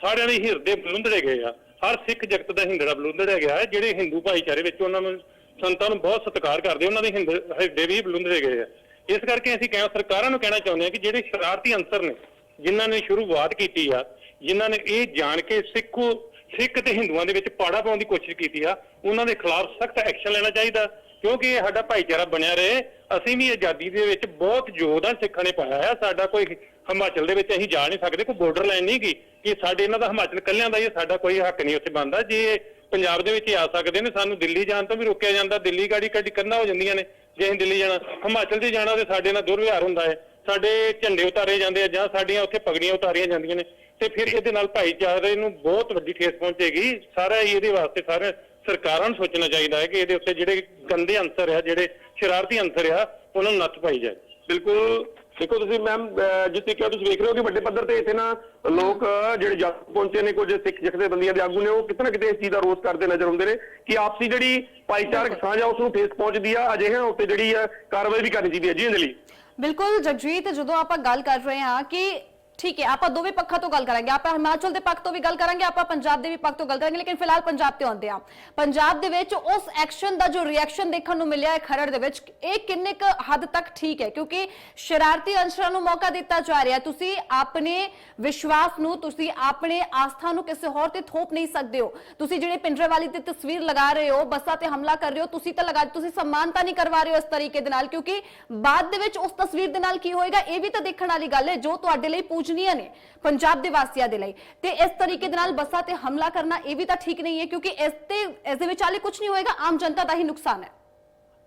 S5: ਸਾਰਿਆਂ ਦੇ ਹਿਰਦੇ ਬਲੁੰਦੜੇ ਗਏ ਆ। ਹਰ ਸਿੱਖ ਜਗਤ ਦਾ ਹਿੰਦੜਾ ਬਲੁੰਦੜਿਆ ਗਿਆ ਹੈ, ਜਿਹੜੇ ਹਿੰਦੂ ਭਾਈਚਾਰੇ ਵਿੱਚ ਉਹਨਾਂ ਨੂੰ ਸੰਤਾਂ ਨੂੰ ਬਹੁਤ ਸਤਿਕਾਰ ਕਰਦੇ, ਉਹਨਾਂ ਦੇ ਹਿੰਦ- ਹਿਰਦੇ ਵੀ ਬਲੁੰਦੜੇ ਗਏ ਆ। ਇਸ ਕਰਕੇ ਅਸੀਂ ਕਹਿ, ਸਰਕਾਰਾਂ ਨੂੰ ਕਹਿਣਾ ਚਾਹੁੰਦੇ ਹਾਂ ਕਿ ਜਿਹੜੇ ਸ਼ਰਾਰਤੀ ਅੰਸਰ ਨੇ, ਜਿਨ੍ਹਾਂ ਨੇ ਸ਼ੁਰੂਆਤ ਕੀਤੀ ਆ, ਜਿਨ੍ਹਾਂ ਨੇ ਇਹ ਜਾਣ ਕੇ ਸਿੱਖੋ, ਸਿੱਖ ਤੇ ਹਿੰਦੂਆਂ ਦੇ ਵਿੱਚ ਪਾੜਾ ਪਾਉਣ ਦੀ ਕੋਸ਼ਿਸ਼ ਕੀਤੀ ਆ, ਉਹਨਾਂ ਦੇ ਖਿਲਾਫ ਸਖਤ ਐਕਸ਼ਨ ਲੈਣਾ ਚਾਹੀਦਾ, ਕਿਉਂਕਿ ਇਹ ਸਾਡਾ ਭਾਈਚਾਰਾ ਬਣਿਆ ਰਹੇ, ਅਸੀਂ ਵੀ ਆਜ਼ਾਦੀ ਦੇ ਵਿੱਚ ਬਹੁਤ ਯੋਗਦਾਨ ਸਿੱਖਾਂ ਨੇ ਪਾਇਆ ਹੈ ਸਾਡਾ ਕੋਈ ਹਿਮਾਚਲ ਦੇ ਵਿੱਚ ਅਸੀਂ ਜਾ ਨਹੀਂ ਸਕਦੇ, ਕੋਈ ਬਾਰਡਰ ਲਾਈਨ ਨਹੀਂ ਗੀ। ਕਿ ਸਾਡੇ ਇਹਨਾਂ ਦਾ ਹਿਮਾਚਲ ਕੱਲਿਆਂ ਦਾ ਹੀ ਸਾਡਾ ਕੋਈ ਹੱਕ ਨਹੀਂ ਉੱਥੇ ਬਣਦਾ। ਜੇ ਇਹ ਪੰਜਾਬ ਦੇ ਵਿੱਚ ਹੀ ਆ ਸਕਦੇ ਨੇ, ਸਾਨੂੰ ਦਿੱਲੀ ਜਾਣ ਤੋਂ ਵੀ ਰੋਕਿਆ ਜਾਂਦਾ, ਦਿੱਲੀ ਗਾੜੀ ਕੱਢੀ ਕੰਧਾਂ ਹੋ ਜਾਂਦੀਆਂ ਨੇ, ਜੇ ਅਸੀਂ ਦਿੱਲੀ ਜਾਣਾ, ਹਿਮਾਚਲ 'ਚ ਜਾਣਾ ਤੇ ਸਾਡੇ ਨਾਲ ਦੁਰਵਿਹਾਰ ਹੁੰਦਾ ਹੈ। ਸਾਡੇ ਝੰਡੇ ਉਤਾਰੇ ਜਾਂਦੇ ਆ ਜਾਂ ਸਾਡੀਆਂ ਉੱਥੇ ਪਗੜੀਆਂ ਉਤਾਰੀਆਂ ਜਾਂਦੀਆਂ ਨੇ। ਤੇ ਫਿਰ ਇਹਦੇ ਨਾਲ ਭਾਈਚਾਰੇ ਨੂੰ ਬਹੁਤ ਵੱਡੀ ਠੇਸ ਪਹੁੰਚੇਗੀ। ਸਾਰਾ ਹੀ ਇਹਦੇ ਵਾਸਤੇ ਸਾਰੇ ਸਰਕਾਰਾਂ ਨੂੰ ਸੋਚਣਾ ਚਾਹੀਦਾ ਹੈ ਕਿ ਇਹਦੇ ਉੱਤੇ ਜਿਹੜੇ ਗੰਦੇ ਅੰਸਰ ਆ, ਜਿਹੜੇ ਸ਼ਰਾਰਤੀ ਅੰਸਰ ਆ, ਉਹਨਾਂ ਨੂੰ ਨੱਥ ਪਾਈ ਜਾਏ।
S2: ਬਿਲਕੁਲ ਦੇਖੋ ਤੁਸੀਂ ਮੈਮ ਜਿਸ ਤਰੀਕੇ ਤੁਸੀਂ ਵੇਖ ਰਹੇ ਹੋ ਕਿ ਵੱਡੇ ਪੱਧਰ ਤੇ ਇੱਥੇ ਨਾ ਲੋਕ ਜਿਹੜੇ ਜੱਟ ਪਹੁੰਚੇ ਨੇ ਕੁਝ ਸਿੱਖ ਜਥੇਬੰਦੀਆਂ ਦੇ ਆਗੂ ਨੇ ਉਹ ਕਿਤੇ ਨਾ ਕਿਤੇ ਇਸ ਚੀਜ਼ ਦਾ ਰੋਸ ਕਰਦੇ ਨਜ਼ਰ ਆਉਂਦੇ ਨੇ ਕਿ ਆਪਸੀ ਜਿਹੜੀ ਭਾਈਚਾਰਕ ਸਾਂਝ ਆ ਉਸ ਨੂੰ ਠੇਸ ਪਹੁੰਚਦੀ ਆ ਅਜਿਹੇ ਉੱਤੇ ਜਿਹੜੀ ਕਾਰਵਾਈ ਵੀ ਕਰਨੀ ਚਾਹੀਦੀ ਹੈ। ਜੀ ਅੰਜਲੀ।
S1: ਬਿਲਕੁਲ ਜਗਜੀਤ ਜਦੋਂ ਆਪਾਂ ਗੱਲ ਕਰ ਰਹੇ ਹਾਂ ਕਿ ਠੀਕ ਹੈ, ਆਪਾਂ ਦੋਵੇਂ ਪੱਖਾਂ ਤੋਂ ਗੱਲ ਕਰਾਂਗੇ। ਆਪਾਂ ਹਿਮਾਚਲ ਦੇ ਪੱਖ ਤੋਂ ਵੀ ਗੱਲ ਕਰਾਂਗੇ, ਆਪਾਂ ਪੰਜਾਬ ਦੇ ਵੀ ਪੱਖ ਤੋਂ ਗੱਲ ਕਰਾਂਗੇ, ਲੇਕਿਨ ਫਿਲਹਾਲ ਪੰਜਾਬ ਤੇ ਆਉਂਦੇ ਆ ਪੰਜਾਬ ਦੇ ਵਿੱਚ ਉਸ ਐਕਸ਼ਨ ਦਾ ਜੋ ਰਿਐਕਸ਼ਨ ਦੇਖਣ ਨੂੰ ਮਿਲਿਆ ਹੈ ਖਰੜ ਦੇ ਵਿੱਚ, ਇਹ ਕਿੰਨੇ ਕੁ ਹੱਦ ਤੱਕ ਠੀਕ ਹੈ? ਕਿਉਂਕਿ ਸ਼ਰਾਰਤੀ ਅੰਸ਼ਰਾਂ ਨੂੰ ਮੌਕਾ ਦਿੱਤਾ ਜਾ ਰਿਹਾ ਤੁਸੀਂ ਆਪਣੇ ਵਿਸ਼ਵਾਸ ਨੂੰ, ਤੁਸੀਂ ਆਪਣੇ ਆਸਥਾ ਨੂੰ ਕਿਸੇ ਹੋਰ ਤੇ ਥੋਪ ਨਹੀਂ ਸਕਦੇ ਹੋ। ਤੁਸੀਂ ਜਿਹੜੇ ਪਿੰਡਰੇ ਵਾਲੀ ਤੇ ਤਸਵੀਰ ਲਗਾ ਰਹੇ ਹੋ, ਬੱਸਾਂ ਤੇ ਹਮਲਾ ਕਰ ਰਹੇ ਹੋ, ਤੁਸੀਂ ਤਾਂ ਲਗਾ, ਤੁਸੀਂ ਸਨਮਾਨਤਾ ਨਹੀਂ ਕਰਵਾ ਰਹੇ ਹੋ ਇਸ ਤਰੀਕੇ ਦੇ ਨਾਲ, ਕਿਉਂਕਿ ਬਾਅਦ ਦੇ ਵਿੱਚ ਉਸ ਤਸਵੀਰ ਦੇ ਨਾਲ ਕੀ ਹੋਏਗਾ, ਇਹ ਵੀ ਤਾਂ ਦੇਖਣ ਵਾਲੀ ਗੱਲ ਹੈ, ਜੋ ਤੁਹਾਡੇ ਲਈ ਪੂਜਨੀय ਨੇ ਪੰਜਾਬ ਦੇ ਵਾਸੀਆਂ ਦੇ ਲਈ। ਤੇ ਇਸ ਤਰੀਕੇ ਦੇ ਨਾਲ ਬੱਸਾਂ ਤੇ ਹਮਲਾ ਕਰਨਾ ਇਹ ਵੀ ਤਾਂ ਠੀਕ ਨਹੀਂ ਹੈ ਕਿਉਂਕਿ ਇਸ ਤੇ ਇਸ ਦੇ ਵਿਚਾਲੇ ਕੁਝ ਨਹੀਂ ਹੋਏਗਾ ਆਮ ਜਨਤਾ ਦਾ ਹੀ ਨੁਕਸਾਨ ਹੈ।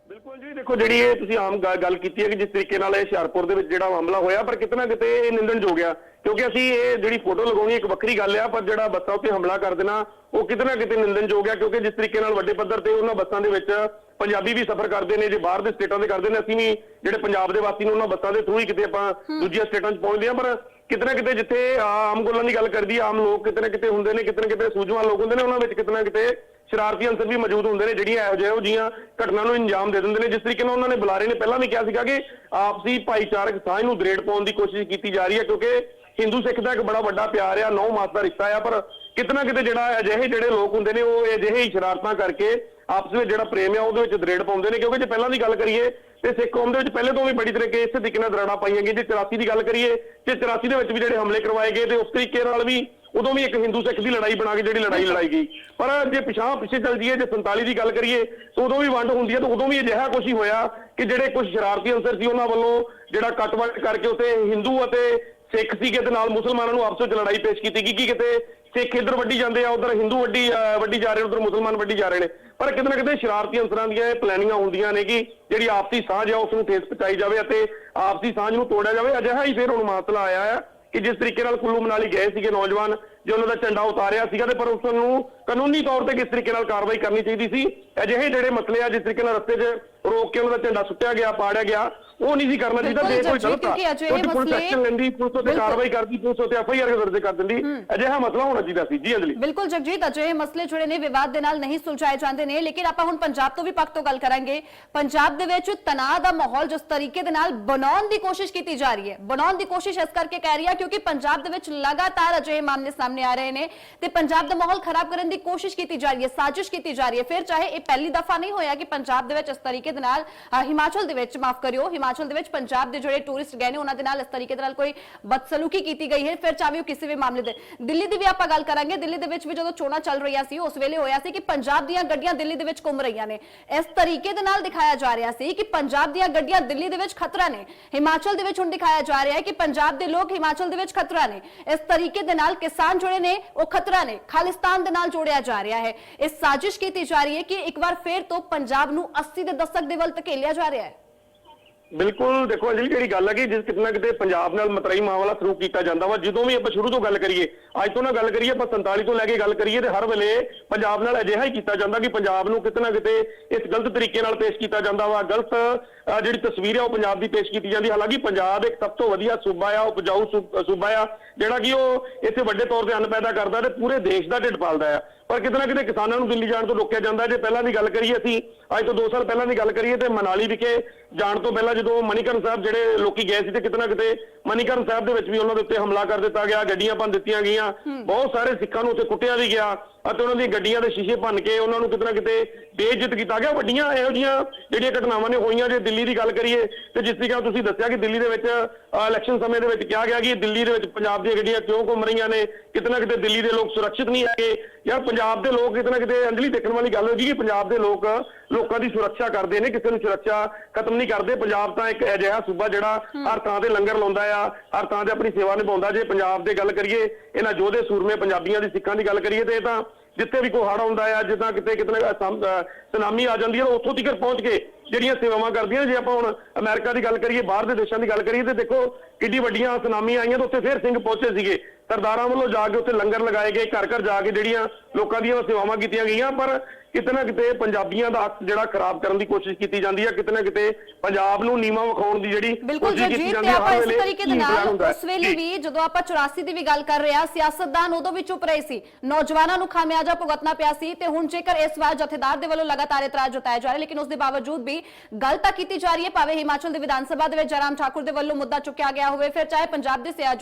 S2: ਬਿਲਕੁਲ ਜੀ ਦੇਖੋ ਜਿਹੜੀ ਇਹ ਤੁਸੀਂ ਆਮ ਗੱਲ ਕੀਤੀ ਹੈ ਕਿ ਜਿਸ ਤਰੀਕੇ ਨਾਲ ਇਹ ਹੁਸ਼ਿਆਰਪੁਰ ਦੇ ਵਿੱਚ ਜਿਹੜਾ ਮਾਮਲਾ ਹੋਇਆ ਪਰ ਕਿਤਨਾ ਕਿਤੇ ਇਹ ਨਿੰਦਣਯੋਗ ਆ ਕਿਉਂਕਿ ਅਸੀਂ ਇਹ ਜਿਹੜੀ ਫੋਟੋ ਲਗਾਉਣੀ ਇੱਕ ਵੱਖਰੀ ਗੱਲ ਆ ਪਰ ਜਿਹੜਾ ਬੱਸਾਂ ਉੱਤੇ ਹਮਲਾ ਕਰ ਦੇਣਾ ਉਹ ਕਿਤਨਾ ਕਿਤੇ ਨਿੰਦਣਯੋਗ ਆ ਕਿਉਂਕਿ ਜਿਸ ਤਰੀਕੇ ਨਾਲ ਵੱਡੇ ਪੱਧਰ ਤੇ ਉਹਨਾਂ ਬੱਸਾਂ ਦੇ ਵਿੱਚ ਪੰਜਾਬੀ ਵੀ ਸਫ਼ਰ ਕਰਦੇ ਨੇ ਜੇ ਬਾਹਰ ਦੇ ਸਟੇਟਾਂ ਦੇ ਕਰਦੇ ਨੇ ਅਸੀਂ ਵੀ ਜਿਹੜੇ ਪੰਜਾਬ ਦੇ ਵਾਸੀ ਨੇ ਉਹਨਾਂ ਬੱਸਾਂ ਦੇ ਥਰੂ ਹੀ ਕਿਤੇ ਆਪਾਂ ਦੂਜੀਆਂ ਸਟੇਟਾਂ 'ਚ ਪਹੁੰਚਦੇ ਆ ਪਰ ਕਿਤਨਾ ਕਿਤੇ ਜਿੱਥੇ ਆਮ ਗੱਲਾਂ ਦੀ ਗੱਲ ਕਰਦੀ ਆ, ਆਮ ਲੋਕ ਕਿਤੇ ਨਾ ਕਿਤੇ ਹੁੰਦੇ ਨੇ ਕਿਤੇ ਨਾ ਕਿਤੇ ਸੂਝਵਾਨ ਲੋਕ ਹੁੰਦੇ ਨੇ ਉਹਨਾਂ ਵਿੱਚ ਕਿਤੇ ਨਾ ਕਿਤੇ ਸ਼ਰਾਰਤੀ ਅੰਸਰ ਵੀ ਮੌਜੂਦ ਹੁੰਦੇ ਨੇ ਜਿਹੜੀਆਂ ਇਹੋ ਜਿਹੇ ਜੀਆਂ ਘਟਨਾ ਨੂੰ ਅੰਜਾਮ ਦੇ ਦਿੰਦੇ ਨੇ। ਜਿਸ ਤਰੀਕੇ ਨਾਲ ਉਹਨਾਂ ਨੇ ਬੁਲਾਰੇ ਨੇ ਪਹਿਲਾਂ ਵੀ ਕਿਹਾ ਸੀਗਾ ਕਿ ਆਪਸੀ ਭਾਈਚਾਰਕ ਸਾਂਝ ਨੂੰ ਦਰੇੜ ਪਾਉਣ ਦੀ ਕੋਸ਼ਿਸ਼ ਕੀਤੀ ਜਾ ਰਹੀ ਹੈ ਕਿਉਂਕਿ ਹਿੰਦੂ ਸਿੱਖ ਦਾ ਇੱਕ ਬੜਾ ਵੱਡਾ ਪਿਆਰ ਆ ਨੌ ਮਾਸ ਦਾ ਰਿਸ਼ਤਾ ਆ ਪਰ ਕਿਤਨਾ ਕਿਤੇ ਜਿਹੜਾ ਅਜਿਹੇ ਜਿਹੜੇ ਲੋਕ ਹੁੰਦੇ ਨੇ ਉਹ ਅਜਿਹੇ ਹੀ ਸ਼ਰਾਰਤਾਂ ਕਰਕੇ ਆਪਸ ਵਿੱਚ ਜਿਹੜਾ ਪ੍ਰੇਮ ਆ ਉਹਦੇ ਵਿੱਚ ਦਰੇੜ ਪਾਉਂਦੇ ਨੇ ਕਿਉਂਕਿ ਜੇ ਪਹਿਲਾਂ ਦੀ ਗੱਲ ਕਰੀਏ ਤੇ ਸਿੱਖ ਕੌਮ ਦੇ ਵਿੱਚ ਪਹਿਲੇ ਤੋਂ ਵੀ ਬੜੀ ਤਰੀਕੇ ਇਸੇ ਤਰੀਕੇ ਨਾਲ ਦਰਾੜਾਂ ਪਾਈਆਂ ਗਈਆਂ। ਜੇ 84 ਦੀ ਗੱਲ ਕਰੀਏ ਤੇ 84 ਦੇ ਵਿੱਚ ਵੀ ਜਿਹੜੇ ਹਮਲੇ ਕਰਵਾਏ ਗਏ ਤੇ ਉਸ ਤਰੀਕੇ ਨਾਲ ਵੀ ਉਦੋਂ ਵੀ ਇੱਕ ਹਿੰਦੂ ਸਿੱਖ ਦੀ ਲੜਾਈ ਬਣਾ ਕੇ ਜਿਹੜੀ ਲੜਾਈ ਲੜਾਈ ਗਈ। ਪਰ ਜੇ ਪਿਛਾਂ ਪਿੱਛੇ ਚੱਲ ਜਾਈਏ ਜੇ 47 ਦੀ ਗੱਲ ਕਰੀਏ ਤਾਂ ਉਦੋਂ ਵੀ ਵੰਡ ਹੁੰਦੀ ਹੈ ਤੇ ਉਦੋਂ ਵੀ ਅਜਿਹਾ ਕੁਝ ਹੀ ਹੋਇਆ ਕਿ ਜਿਹੜੇ ਕੁਝ ਸ਼ਰਾਰਤੀ ਅੰਸਰ ਸੀ ਉਹਨਾਂ ਵੱਲੋਂ ਜਿਹੜਾ ਕੱਟਵੱਟ ਕਰਕੇ ਉਤੇ ਹਿੰਦੂ ਅਤੇ ਸਿੱਖ ਸੀਗੇ ਤੇ ਨਾਲ ਮੁਸਲਮਾਨਾਂ ਨੂੰ ਆਪਸ ਵਿੱਚ ਲੜਾਈ ਪੇਸ਼ ਕੀਤੀ ਗਈ ਕਿ ਕਿਤੇ ਸਿੱਖ ਇੱਧਰ ਵੱਡੀ ਜਾਂਦੇ ਆ, ਉਧਰ ਹਿੰਦੂ ਵੱਡੀ ਅਹ ਵੱਡੀ ਜਾ ਰਹੇ ਨੇ, ਉਧਰ ਮੁਸਲਮਾਨ ਵੱਡੀ ਜਾ ਰਹੇ ਨੇ। ਪਰ ਕਿਤੇ ਨਾ ਕਿਤੇ ਸ਼ਰਾਰਤੀ ਅੰਸਰਾਂ ਦੀਆਂ ਇਹ ਪਲੈਨਿੰਗਾਂ ਹੁੰਦੀਆਂ ਨੇ ਕਿ ਜਿਹੜੀ ਆਪਸੀ ਸਾਂਝ ਆ, ਉਸ ਨੂੰ ਠੇਸ ਪਹੁੰਚਾਈ ਜਾਵੇ ਅਤੇ ਆਪਸੀ ਸਾਂਝ ਨੂੰ ਤੋੜਿਆ ਜਾਵੇ। ਅਜਿਹਾ ਹੀ ਫਿਰ ਹੁਣ ਮਾਮਲਾ ਆਇਆ ਹੈ ਕਿ ਜਿਸ ਤਰੀਕੇ ਨਾਲ ਕੁੱਲੂ ਮਨਾਲੀ ਗਏ ਸੀਗੇ ਨੌਜਵਾਨ, ਜੇ ਉਹਨਾਂ ਦਾ ਝੰਡਾ ਉਤਾਰਿਆ ਸੀਗਾ ਤੇ ਪਰ ਉਸ ਨੂੰ ਕਾਨੂੰਨੀ ਤੌਰ ਤੇ ਕਿਸ ਤਰੀਕੇ ਨਾਲ ਕਾਰਵਾਈ ਕਰਨੀ ਚਾਹੀਦੀ ਸੀ? ਅਜਿਹੇ ਜਿਹੜੇ ਮਸਲੇ ਆ ਜਿਸ ਤਰੀਕੇ ਨਾਲ ਰਸਤੇ 'ਚ ਰੋਕ ਕੇ ਉਹਨਾਂ ਦਾ ਝੰਡਾ ਸੁੱਟਿਆ ਗਿਆ ਪਾੜਿਆ ਗਿਆ ਉਹ ਨਹੀਂ ਸੀ ਕਰਨਾ ਚਾਹੀਦਾ ਜੇ ਕੋਈ ਗਲਤ ਆ
S1: ਕਿਉਂਕਿ
S2: ਪੁਲਿਸ
S1: ਮਸਲੇ-
S2: ਐਕਸ਼ਨ ਲੈਂਦੀ ਪੁਲਿਸ ਉੱਤੇ। ਕਾਰਵਾਈ ਕਰਦੀ ਪੁਲਿਸ ਉੱਤੇ ਐਫ ਆਈ ਆਰ ਦਰਜ ਕਰ ਦਿੰਦੀ। ਅਜਿਹਾ ਮਸਲਾ ਹੋਣਾ ਚਾਹੀਦਾ ਸੀ। ਜੀ ਅੰਜਲੀ।
S1: ਬਿਲਕੁਲ ਜਗਜੀਤ ਅਜਿਹੇ ਮਸਲੇ ਜਿਹੜੇ ਨੇ ਵਿਵਾਦ ਦੇ ਨਾਲ ਨਹੀਂ ਸੁਲਝਾਏ ਜਾਂਦੇ ਨੇ ਲੇਕਿਨ ਆਪਾਂ ਹੁਣ ਪੰਜਾਬ ਤੋਂ ਵੀ ਪੱਖ ਤੋਂ ਗੱਲ ਕਰਾਂਗੇ। ਪੰਜਾਬ ਦੇ ਵਿੱਚ ਤਣਾਅ ਦਾ ਮਾਹੌਲ ਜਿਸ ਤਰੀਕੇ ਦੇ ਨਾਲ ਬਣਾਉਣ ਦੀ ਕੋਸ਼ਿਸ਼ ਕੀਤੀ ਜਾ ਰਹੀ ਹੈ। ਬਣਾਉਣ ਦੀ ਕੋਸ਼ਿਸ਼ ਇਸ ਕਰਕੇ ਕਹਿ ਰਹੀ ਹੈ ਕਿਉਂਕਿ ਪੰਜਾਬ ਦੇ ਵਿੱਚ ਲਗਾਤਾਰ ਅਜਿਹੇ ਮਾਮਲੇ ਸਾਹਮਣੇ ਆ ਰਹੇ ਨੇ ਤੇ ਪੰਜਾਬ ਦਾ ਮਾਹੌਲ ਖਰਾਬ ਕਰਨ ਦੀ ਕੋਸ਼ਿਸ਼ ਕੀਤੀ ਜਾ ਰਹੀ ਹੈ ਸਾਜ਼ਿਸ਼ ਕੀਤੀ ਜਾ ਰਹੀ ਹੈ। ਫਿਰ ਚਾਹੇ ਇਹ ਪਹਿਲੀ ਦਫਾ ਨਹੀਂ ਹੋਇਆ ਕਿ ਪੰਜਾਬ ਦੇ ਵਿੱਚ ਇਸ ਤਰੀਕੇ ਦੇ ਨਾਲ ਅ, ਹਿਮਾਚਲ ਦੇ ਵਿੱਚ ਮਾਫ ਕਰਿਓ। ਹਿਮਾਚਲ ਦੇ ਵਿੱਚ ਪੰਜਾਬ ਦੇ ਜਿਹੜੇ ਟੂਰਿਸਟ ਗਏ ਨੇ ਉਹਨਾਂ ਦੇ ਨਾਲ ਇਸ ਤਰੀਕੇ ਦੇ ਨਾਲ ਕੋਈ ਬਦਸਲੂਕੀ ਕੀਤੀ ਗਈ ਹੈ। ਫਿਰ ਚਾਹੇ ਉਹ ਕਿਸੇ ਵੀ ਮਾਮਲੇ ਦੇ ਦਿੱਲੀ ਦੀ ਵੀ ਆਪਾਂ ਗੱਲ ਕਰਾਂਗੇ। ਦਿੱਲੀ ਦੇ ਵਿੱਚ ਵੀ ਜਦੋਂ ਚੋਣਾਂ ਚੱਲ ਰਹੀਆਂ ਸੀ ਉਸ ਵੇਲੇ ਹੋਇਆ ਸੀ ਕਿ ਪੰਜਾਬ ਦੀਆਂ ਗੱਡੀਆਂ ਦਿੱਲੀ ਦੇ ਵਿੱਚ ਘੁੰਮ ਰਹੀਆਂ ਨੇ। ਇਸ ਤਰੀਕੇ ਦੇ ਨਾਲ ਦਿਖਾਇਆ ਜਾ ਰਿਹਾ ਸੀ ਕਿ ਪੰਜਾਬ ਦੀਆਂ ਗੱਡੀਆਂ ਦਿੱਲੀ ਦੇ ਵਿੱਚ ਖਤਰਾ ਨੇ। ਹਿਮਾਚਲ ਦੇ ਵਿੱਚ ਹੁਣ ਦਿਖਾਇਆ ਜਾ ਰਿਹਾ ਹੈ ਕਿ ਪੰਜਾਬ ਦੇ ਲੋਕ ਹਿਮਾਚਲ ਦੇ ਵਿੱਚ ਖਤਰਾ ਨੇ। ਇਸ ਤਰੀਕੇ ਦੇ ਨਾਲ ਕਿਸਾਨ ਜੁੜੇ ਨੇ ਉਹ ਖਤਰਾ ਨੇ। ਖਾਲਿਸਤਾਨ ਦੇ ਨਾਲ ਜੋੜਿਆ ਜਾ ਰਿਹਾ ਹੈ। ਇਹ ਸਾਜ਼ਿਸ਼ ਕੀਤੀ ਜਾ ਰਹੀ ਹੈ ਕਿ ਇੱਕ ਵਾਰ ਫੇਰ ਤੋਂ ਪੰਜਾਬ ਨੂੰ 80 ਦੇ ਦਸ਼ਕ ਦੇ ਵੱਲ ਧਕੇਲਿਆ ਜਾ ਰਿਹਾ ਹੈ।
S2: ਬਿਲਕੁਲ, ਦੇਖੋ ਅੰਜਲੀ ਜਿਹੜੀ ਗੱਲ ਹੈ ਕਿ ਜਿਸ ਕਿਤਨਾ ਕਿਤੇ ਪੰਜਾਬ ਨਾਲ ਮਤਰਾਈ ਮਾਮਲਾ ਸ਼ੁਰੂ ਕੀਤਾ ਜਾਂਦਾ ਵਾ, ਜਦੋਂ ਵੀ ਆਪਾਂ ਸ਼ੁਰੂ ਤੋਂ ਗੱਲ ਕਰੀਏ, ਅੱਜ ਤੋਂ ਨਾ ਗੱਲ ਕਰੀਏ, ਆਪਾਂ 47 ਤੋਂ ਲੈ ਕੇ ਗੱਲ ਕਰੀਏ ਤੇ ਹਰ ਵੇਲੇ ਪੰਜਾਬ ਨਾਲ ਅਜਿਹਾ ਹੀ ਕੀਤਾ ਜਾਂਦਾ ਕਿ ਪੰਜਾਬ ਨੂੰ ਕਿਤੇ ਕਿਤੇ ਇਸ ਗਲਤ ਤਰੀਕੇ ਨਾਲ ਪੇਸ਼ ਕੀਤਾ ਜਾਂਦਾ ਵਾ। ਗਲਤ ਜਿਹੜੀ ਤਸਵੀਰ ਹੈ ਉਹ ਪੰਜਾਬ ਦੀ ਪੇਸ਼ ਕੀਤੀ ਜਾਂਦੀ ਹਾਲਾਂਕਿ ਪੰਜਾਬ ਇੱਕ ਸਭ ਤੋਂ ਵਧੀਆ ਸੂਬਾ ਆ, ਉਪਜਾਊ ਸੂਬਾ ਆ, ਜਿਹੜਾ ਕਿ ਉਹ ਇੱਥੇ ਵੱਡੇ ਤੌਰ ਤੇ ਅੰਨ ਪੈਦਾ ਕਰਦਾ ਤੇ ਪੂਰੇ ਦੇਸ਼ ਦਾ ਢਿੱਡ ਪਾਲਦਾ ਆ। ਪਰ ਕਿਤੇ ਨਾ ਕਿਤੇ ਕਿਸਾਨਾਂ ਨੂੰ ਦਿੱਲੀ ਜਾਣ ਤੋਂ ਰੋਕਿਆ ਜਾਂਦਾ ਜੇ ਪਹਿਲਾਂ ਦੀ ਗੱਲ ਕਰੀਏ ਅਸੀਂ ਅੱਜ ਤੋਂ 2 ਸਾਲ ਪਹਿਲਾਂ ਦੀ ਗੱਲ ਕਰੀਏ ਤੇ ਮਨਾਲੀ ਵਿਖੇ ਜਾਣ ਤੋਂ ਪਹਿਲਾਂ ਜਦੋਂ ਮਨੀਕਰਨ ਸਾਹਿਬ ਜਿਹੜੇ ਲੋਕੀ ਗਏ ਸੀ ਤੇ ਕਿਤੇ ਨਾ ਕਿਤੇ ਮਨੀਕਰਨ ਸਾਹਿਬ ਦੇ ਵਿੱਚ ਵੀ ਉਹਨਾਂ ਦੇ ਉੱਤੇ ਹਮਲਾ ਕਰ ਦਿੱਤਾ ਗਿਆ ਗੱਡੀਆਂ ਭੰਨ ਦਿੱਤੀਆਂ ਗਈਆਂ। ਬਹੁਤ ਸਾਰੇ ਸਿੱਖਾਂ ਨੂੰ ਉੱਥੇ ਕੁੱਟਿਆ ਵੀ ਗਿਆ। ਅਤੇ ਉਹਨਾਂ ਦੀਆਂ ਗੱਡੀਆਂ ਦੇ ਸ਼ੀਸ਼ੇ ਭੰਨ ਕੇ ਉਹਨਾਂ ਨੂੰ ਕਿਤੇ ਨਾ ਕਿਤੇ ਬੇਇੱਜ਼ਤ ਕੀਤਾ ਗਿਆ। ਵੱਡੀਆਂ ਇਹੋ ਜਿਹੀਆਂ ਜਿਹੜੀਆਂ ਘਟਨਾਵਾਂ ਨੇ ਹੋਈਆਂ ਜੇ ਦਿੱਲੀ ਦੀ ਗੱਲ ਕਰੀਏ, ਤੇ ਜਿਸ ਤਰੀਕੇ ਨਾਲ ਤੁਸੀਂ ਦੱਸਿਆ ਕਿ ਦਿੱਲੀ ਦੇ ਵਿੱਚ ਇਲੈਕਸ਼ਨ ਸਮੇਂ ਦੇ ਵਿੱਚ ਕਿਹਾ ਗਿਆ ਕਿ ਦਿੱਲੀ ਦੇ ਵਿੱਚ ਪੰਜਾਬ ਦੀਆਂ ਗੱਡੀਆਂ ਕਿਉਂ ਘੁੰਮ ਰਹੀਆਂ ਨੇ, ਕਿਤੇ ਨਾ ਕਿਤੇ ਦਿੱਲੀ ਦੇ ਲੋਕ ਸੁਰੱਖਿਅਤ ਨਹੀਂ ਹੈਗੇ। ਯਾਰ, ਪੰਜਾਬ ਦੇ ਲੋਕ ਕਿਤੇ ਨਾ ਕਿਤੇ ਅੰਜਲੀ ਦੇਖਣ ਵਾਲੀ ਗੱਲ ਹੋਗੀ ਕਿ ਪੰਜਾਬ ਦੇ ਲੋਕ ਲੋਕਾਂ ਦੀ ਸੁਰੱਖਿਆ ਕਰਦੇ ਨੇ ਕਿਸੇ ਨੂੰ ਸੁਰੱਖਿਆ ਖਤਮ ਨਹੀਂ ਕਰਦੇ। ਪੰਜਾਬ ਤਾਂ ਇੱਕ ਅਜਿਹਾ ਸੂਬਾ ਜਿਹੜਾ ਹਰ ਥਾਂ ਤੇ ਲੰਗਰ ਲਾਉਂਦਾ ਆ ਹਰ ਥਾਂ ਤੇ ਆਪਣੀ ਸੇਵਾ ਨਿਭਾਉਂਦਾ। ਜੇ ਪੰਜਾਬ ਦੇ ਗੱਲ ਕਰੀਏ ਇਹਨਾਂ ਯੋਧੇ ਸੂਰਮੇ ਪੰਜਾਬੀਆਂ ਦੀ ਸਿੱਖਾਂ ਦੀ ਗੱਲ ਕਰੀਏ ਤੇ ਇਹ ਤਾਂ ਜਿੱਥੇ ਵੀ ਕੋਈ ਹੜ੍ਹ ਆਉਂਦਾ ਆ ਜਿੱਦਾਂ ਕਿਤੇ ਕਿਤੇ ਸੁਨਾਮੀ ਆ ਜਾਂਦੀ ਹੈ ਉੱਥੋਂ ਤੀਕਰ ਪਹੁੰਚ ਕੇ ਜਿਹੜੀਆਂ ਸੇਵਾਵਾਂ ਕਰਦੀਆਂ ਜੇ ਆਪਾਂ ਹੁਣ ਅਮਰੀਕਾ ਦੀ ਗੱਲ ਕਰੀਏ ਬਾਹਰ ਦੇ ਦੇਸ਼ਾਂ ਦੀ ਗੱਲ ਕਰੀਏ ਤੇ ਦੇਖੋ ਕਿੱਡੀ ਵੱਡੀਆਂ ਸੁਨਾਮੀ ਆਈਆਂ ਤਾਂ ਉੱਥੇ ਫੇਰ ਸਿੰਘ ਪਹੁੰਚੇ ਸੀਗੇ। ਸਰਦਾਰਾਂ ਵੱਲੋਂ ਜਾ ਕੇ ਉੱਥੇ ਲੰਗਰ ਲਗਾਏ ਗਏ ਘਰ ਘਰ ਜਾ ਕੇ ਜਿਹੜੀਆਂ ਲੋਕਾਂ ਦੀਆਂ ਸੇਵਾਵਾਂ ਕੀਤੀਆਂ ਗਈਆਂ ਪਰ ਕਿਤੇ ਨਾ ਕਿਤੇ ਪੰਜਾਬੀਆਂ ਦਾ ਹੱਕ ਜਿਹੜਾ ਖਰਾਬ ਕਰਨ ਦੀ ਕੋਸ਼ਿਸ਼ ਕੀਤੀ ਜਾਂਦੀ ਹੈ ਕਿਤੇ ਨਾ ਕਿਤੇ ਪੰਜਾਬ ਨੂੰ ਨੀਵਾਂ ਵਿਖਾਉਣ ਦੀ ਜਿਹੜੀ ਕੋਸ਼ਿਸ਼ ਕੀਤੀ ਜਾਂਦੀ ਹੈ ਹਰ
S1: ਇਸ
S2: ਵੇਲੇ
S1: ਤਰੀਕੇ ਦੇ ਨਾਲ। ਉਸ ਵੇਲੇ ਵੀ ਜਦੋਂ ਆਪਾਂ 84 ਦੀ ਵੀ ਗੱਲ ਕਰ ਰਹੇ ਆ ਸਿਆਸਤਦਾਨ ਉਦੋਂ ਵੀ ਚੁੱਪ ਰਹੇ ਸੀ ਨੌਜਵਾਨਾਂ ਨੂੰ ਖਾਮਿਆਜਾ ਭੁਗਤਣਾ ਪਿਆ ਸੀ ਤੇ ਹੁਣ ਜੇਕਰ ਇਸ ਵਾਰ ਜਥੇਦਾਰ ਦੇ ਵੱਲੋਂ ਲਗਾਤਾਰ ਇਤਰਾਜ਼ ਜਤਾਇਆ ਜਾ ਰਿਹਾ ਲੇਕਿਨ ਉਸ ਦੇ ਬਾਵਜੂਦ ਵੀ ਗੱਲ ਤਾਂ ਕੀਤੀ ਜਾ ਰਹੀ ਹੈ ਭਾਵੇਂ ਹਿਮਾਚਲ ਦੇ ਵਿਧਾਨ ਸਭਾ ਦੇ ਵਿੱਚ ਜਰਾਮ ਠਾਕੁਰ ਦੇ ਵੱਲੋਂ ਮੁੱਦਾ ਚੁੱਕਿਆ ਗਿਆ ਹੋਵੇ ਫਿਰ ਚਾਹੇ ਪੰਜਾਬ ਦੇ ਸਿਆ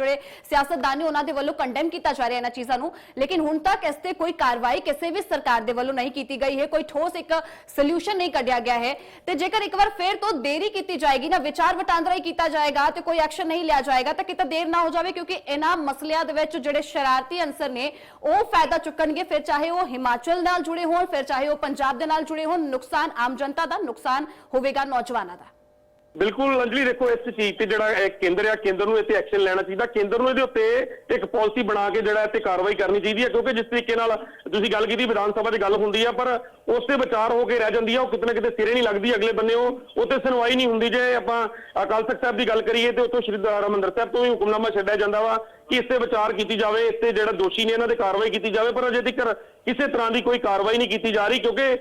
S1: ਸਿਆਸਤਦਾਨ ਨੇ ਉਹਨਾਂ ਦੇ ਵੱਲੋਂ ਕੰਡੈਮ ਕੀਤਾ ਜਾ ਰਿਹਾ ਇਹਨਾਂ ਚੀਜ਼ਾਂ ਨੂੰ ਲੇਕਿਨ ਹੁਣ ਤੱਕ ਇਸ ਤੇ ਕੋਈ ਕਾਰਵਾਈ ਕਿਸੇ ਵੀ ਸਰਕਾਰ ਦੇ ਵੱਲੋਂ ਨਹੀਂ ਕੀਤੀ ਗਈ ਹੈ। ਕੋਈ ਠੋਸ ਇੱਕ ਸੋਲੂਸ਼ਨ ਨਹੀਂ ਕੱਢਿਆ ਗਿਆ ਹੈ। ਤੇ ਜੇਕਰ ਇੱਕ ਵਾਰ ਫੇਰ ਤੋਂ ਦੇਰੀ ਕੀਤੀ ਜਾਏਗੀ ਨਾ, ਵਿਚਾਰ ਵਟਾਂਦਰਾ ਹੀ ਕੀਤਾ ਜਾਏਗਾ ਤੇ ਕੋਈ ਐਕਸ਼ਨ ਨਹੀਂ ਲਿਆ ਜਾਏਗਾ, ਤਾਂ ਕਿਤੇ ਦੇਰ ਨਾ ਹੋ ਜਾਵੇ ਕਿਉਂਕਿ ਇਹਨਾਂ ਮਸਲਿਆਂ ਦੇ ਵਿੱਚ ਜਿਹੜੇ ਸ਼ਰਾਰਤੀ ਅੰਸਰ ਨੇ, ਉਹ ਫਾਇਦਾ ਚੁੱਕਣਗੇ। ਫਿਰ ਚਾਹੇ ਉਹ ਹਿਮਾਚਲ ਨਾਲ ਜੁੜੇ ਹੋਣ, ਫਿਰ ਚਾਹੇ ਉਹ ਪੰਜਾਬ ਦੇ ਨਾਲ ਜੁੜੇ ਹੋਣ, ਨੁਕਸਾਨ ਆਮ ਜਨਤਾ ਦਾ ਨੁਕਸਾਨ ਹੋਵੇਗਾ, ਨੌਜਵਾਨਾਂ ਦਾ।
S2: ਬਿਲਕੁਲ ਅੰਜਲੀ, ਦੇਖੋ ਇਸ ਚੀਜ਼ ਤੇ ਜਿਹੜਾ ਕੇਂਦਰ ਆ, ਕੇਂਦਰ ਨੂੰ ਇੱਥੇ ਐਕਸ਼ਨ ਲੈਣਾ ਚਾਹੀਦਾ। ਕੇਂਦਰ ਨੂੰ ਇਹਦੇ ਉੱਤੇ ਇੱਕ ਪਾਲਿਸੀ ਬਣਾ ਕੇ ਜਿਹੜਾ ਇੱਥੇ ਕਾਰਵਾਈ ਕਰਨੀ ਚਾਹੀਦੀ ਹੈ ਕਿਉਂਕਿ ਜਿਸ ਤਰੀਕੇ ਨਾਲ ਤੁਸੀਂ ਗੱਲ ਕੀਤੀ, ਵਿਧਾਨ ਸਭਾ 'ਚ ਗੱਲ ਹੁੰਦੀ ਆ, ਪਰ ਉਸ ਤੇ ਵਿਚਾਰ ਹੋ ਕੇ ਰਹਿ ਜਾਂਦੀ ਆ, ਉਹ ਕਿਤੇ ਨਾ ਕਿਤੇ ਸਿਰੇ ਨਹੀਂ ਲੱਗਦੀ ਅਗਲੇ ਬੰਨੇ ਉਹ। ਉੱਤੇ ਸੁਣਵਾਈ ਨਹੀਂ ਹੁੰਦੀ ਜੇ ਆਪਾਂ ਅਕਾਲ ਤਖਤ ਸਾਹਿਬ ਦੀ ਗੱਲ ਕਰੀਏ ਤੇ ਉਤੋਂ ਸ਼੍ਰੀ ਹਰਿਮੰਦਰ ਸਾਹਿਬ ਤੋਂ ਵੀ ਹੁਕਮਨਾਮਾ ਛੱਡਿਆ ਜਾਂਦਾ ਵਾ। ਕਿ ਇਸ ਤੇ ਵਿਚਾਰ ਕੀਤੀ ਜਾਵੇ ਇਸ ਤੇ ਜਿਹੜਾ ਦੋਸ਼ੀ ਨੇ ਇਹਨਾਂ ਤੇ ਕਾਰਵਾਈ ਕੀਤੀ ਜਾਵੇ, ਪਰ ਅਜੇ ਤੱਕ ਕਿਸੇ ਤਰ੍ਹਾਂ ਦੀ ਕੋਈ ਕਾਰਵਾਈ ਨਹੀਂ ਕੀਤੀ ਜਾ ਰਹੀ, ਕਿਉਂਕਿ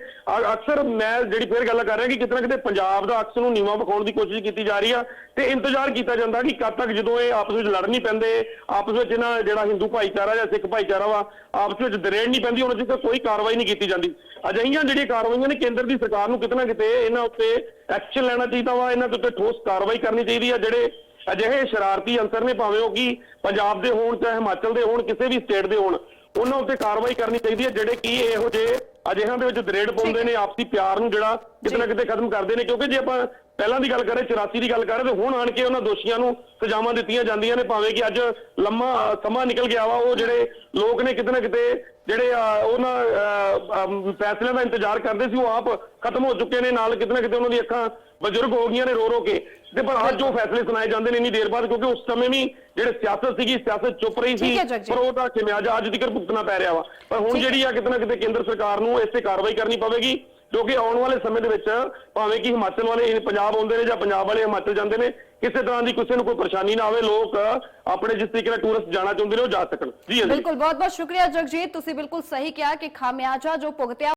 S2: ਅਕਸਰ ਮੈਂ ਜਿਹੜੀ ਫੇਰ ਗੱਲ ਕਰ ਰਿਹਾ ਕਿ ਕਿਤੇ ਨਾ ਕਿਤੇ ਪੰਜਾਬ ਦਾ ਅਕਸ ਨੂੰ ਨੀਵਾਂ ਵਿਖਾਉਣ ਦੀ ਕੋਸ਼ਿਸ਼ ਕੀਤੀ ਜਾ ਰਹੀ ਆ, ਤੇ ਇੰਤਜ਼ਾਰ ਕੀਤਾ ਜਾਂਦਾ ਕਿ ਕਦ ਤੱਕ ਜਦੋਂ ਇਹ ਆਪਸ ਵਿੱਚ ਲੜ ਨਹੀਂ ਪੈਂਦੇ, ਆਪਸ ਵਿੱਚ ਇਹਨਾਂ ਜਿਹੜਾ ਹਿੰਦੂ ਭਾਈਚਾਰਾ ਜਾਂ ਸਿੱਖ ਭਾਈਚਾਰਾ ਵਾ, ਆਪਸ ਵਿੱਚ ਦਰੇੜ ਨਹੀਂ ਪੈਂਦੀ ਉਹਨਾਂ ਚਿਰ ਕੋਈ ਕਾਰਵਾਈ ਨਹੀਂ ਕੀਤੀ ਜਾਂਦੀ। ਅਜਿਹੀਆਂ ਜਿਹੜੀਆਂ ਕਾਰਵਾਈਆਂ ਨੇ ਕੇਂਦਰ ਦੀ ਸਰਕਾਰ ਨੂੰ ਕਿਤੇ ਨਾ ਕਿਤੇ ਇਹਨਾਂ ਉੱਤੇ ਐਕਸ਼ਨ ਲੈਣਾ ਚਾਹੀਦਾ ਵਾ, ਇਹਨਾਂ ਦੇ ਉੱਤੇ ਠੋਸ ਕਾਰਵਾਈ ਕਰਨੀ ਚਾਹੀਦੀ ਆ, ਜਿਹੜੇ ਅਜਿਹੇ ਸ਼ਰਾਰਤੀ ਅੰਸਰ ਨੇ ਭਾਵੇਂ ਉਹ ਕਿ ਪੰਜਾਬ ਦੇ ਹੋਣ ਚਾਹੇ ਹਿਮਾਚਲ ਦੇ ਹੋਣ ਕਿਸੇ ਵੀ ਸਟੇਟ ਦੇ ਹੋਣ ਉਹਨਾਂ ਉੱਤੇ ਕਾਰਵਾਈ ਕਰਨੀ ਚਾਹੀਦੀ ਹੈ ਜਿਹੜੇ ਕੀ ਇਹੋ ਜਿਹੇ ਅਜਿਹਿਆਂ ਦੇ ਵਿੱਚ ਦਰੇੜ ਪਾਉਂਦੇ ਨੇ ਆਪਸੀ ਪਿਆਰ ਨੂੰ ਜਿਹੜਾ ਕਿਤੇ ਨਾ ਕਿਤੇ ਖਤਮ ਕਰਦੇ ਨੇ ਕਿਉਂਕਿ ਜੇ ਆਪਾਂ ਪਹਿਲਾਂ ਦੀ ਗੱਲ ਕਰੇ 84 ਦੀ ਗੱਲ ਕਰੇ ਤੇ ਹੁਣ ਆਣ ਕੇ ਉਹਨਾਂ ਦੋਸ਼ੀਆਂ ਨੂੰ ਸਜ਼ਾਵਾਂ ਦਿੱਤੀਆਂ ਜਾਂਦੀਆਂ ਨੇ ਭਾਵੇਂ ਕਿ ਅੱਜ ਲੰਮਾ ਸਮਾਂ ਨਿਕਲ ਗਿਆ ਵਾ ਉਹ ਜਿਹੜੇ ਲੋਕ ਨੇ ਕਿਤੇ ਨਾ ਕਿਤੇ ਜਿਹੜੇ ਉਹਨਾਂ ਫੈਸਲਿਆਂ ਦਾ ਇੰਤਜ਼ਾਰ ਕਰਦੇ ਸੀ ਉਹ ਆਪ ਖਤਮ ਹੋ ਚੁੱਕੇ ਨੇ ਨਾਲ ਕਿਤੇ ਨਾ ਕਿਤੇ ਉਹਨਾਂ ਦੀ ਅੱਖਾਂ ਬਜ਼ੁਰਗ ਹੋ ਗਈਆਂ ਨੇ ਰੋ ਰੋ ਕੇ ਤੇ ਪਰ ਅੱਜ ਉਹ ਫੈਸਲੇ ਸੁਣਾਏ ਜਾਂਦੇ ਨੇ ਇੰਨੀ ਦੇਰ ਬਾਅਦ ਕਿਉਂਕਿ ਉਸ ਸਮੇਂ ਵੀ ਜਿਹੜੇ ਸਿਆਸਤ ਸੀਗੀ ਸਿਆਸਤ ਚੁੱਪ ਰਹੀ ਸੀ
S1: ਠੀਕ ਹੈ ਜਗਜੀਤ।
S2: ਪਰ ਉਹਦਾ ਖਿਮਿਆਜਾ ਅੱਜ ਤੱਕ ਭੁਗਤਣਾ ਪੈ ਰਿਹਾ ਵਾ ਪਰ ਹੁਣ। ਜਿਹੜੀ ਆ ਕਿਤੇ ਨਾ ਕਿਤੇ ਕੇਂਦਰ ਸਰਕਾਰ ਨੂੰ ਇਸ ਤੇ ਕਾਰਵਾਈ ਕਰਨੀ ਪਵੇਗੀ ਕਿਉਂਕਿ ਆਉਣ ਵਾਲੇ ਸਮੇਂ ਦੇ ਵਿੱਚ ਭਾਵੇਂ ਕਿ ਹਿਮਾਚਲ ਵਾਲੇ ਪੰਜਾਬ ਆਉਂਦੇ ਨੇ ਜਾਂ ਪੰਜਾਬ ਵਾਲੇ ਹਿਮਾਚਲ ਜਾਂਦੇ ਨੇ, ਕਿਸੇ ਤਰ੍ਹਾਂ ਦੀ ਕਿਸੇ ਨੂੰ ਕੋਈ ਪਰੇਸ਼ਾਨੀ ਨਾ ਆਵੇ, ਲੋਕ ਆਪਣੇ ਜਿਸ ਤਰੀਕੇ ਨਾਲ ਟੂਰਿਸਟ ਜਾਣਾ ਚਾਹੁੰਦੇ ਨੇ ਉਹ ਜਾ ਸਕਣ। ਜੀ
S1: ਬਿਲਕੁਲ ਬਹੁਤ ਬਹੁਤ ਸ਼ੁਕਰੀਆ ਜਗਜੀਤ, ਤੁਸੀਂ ਬਿਲਕੁਲ ਸਹੀ ਕਿਹਾ ਕਿ ਖਾਮਿਆਜਾ ਜੋ ਭੁਗਤਿਆ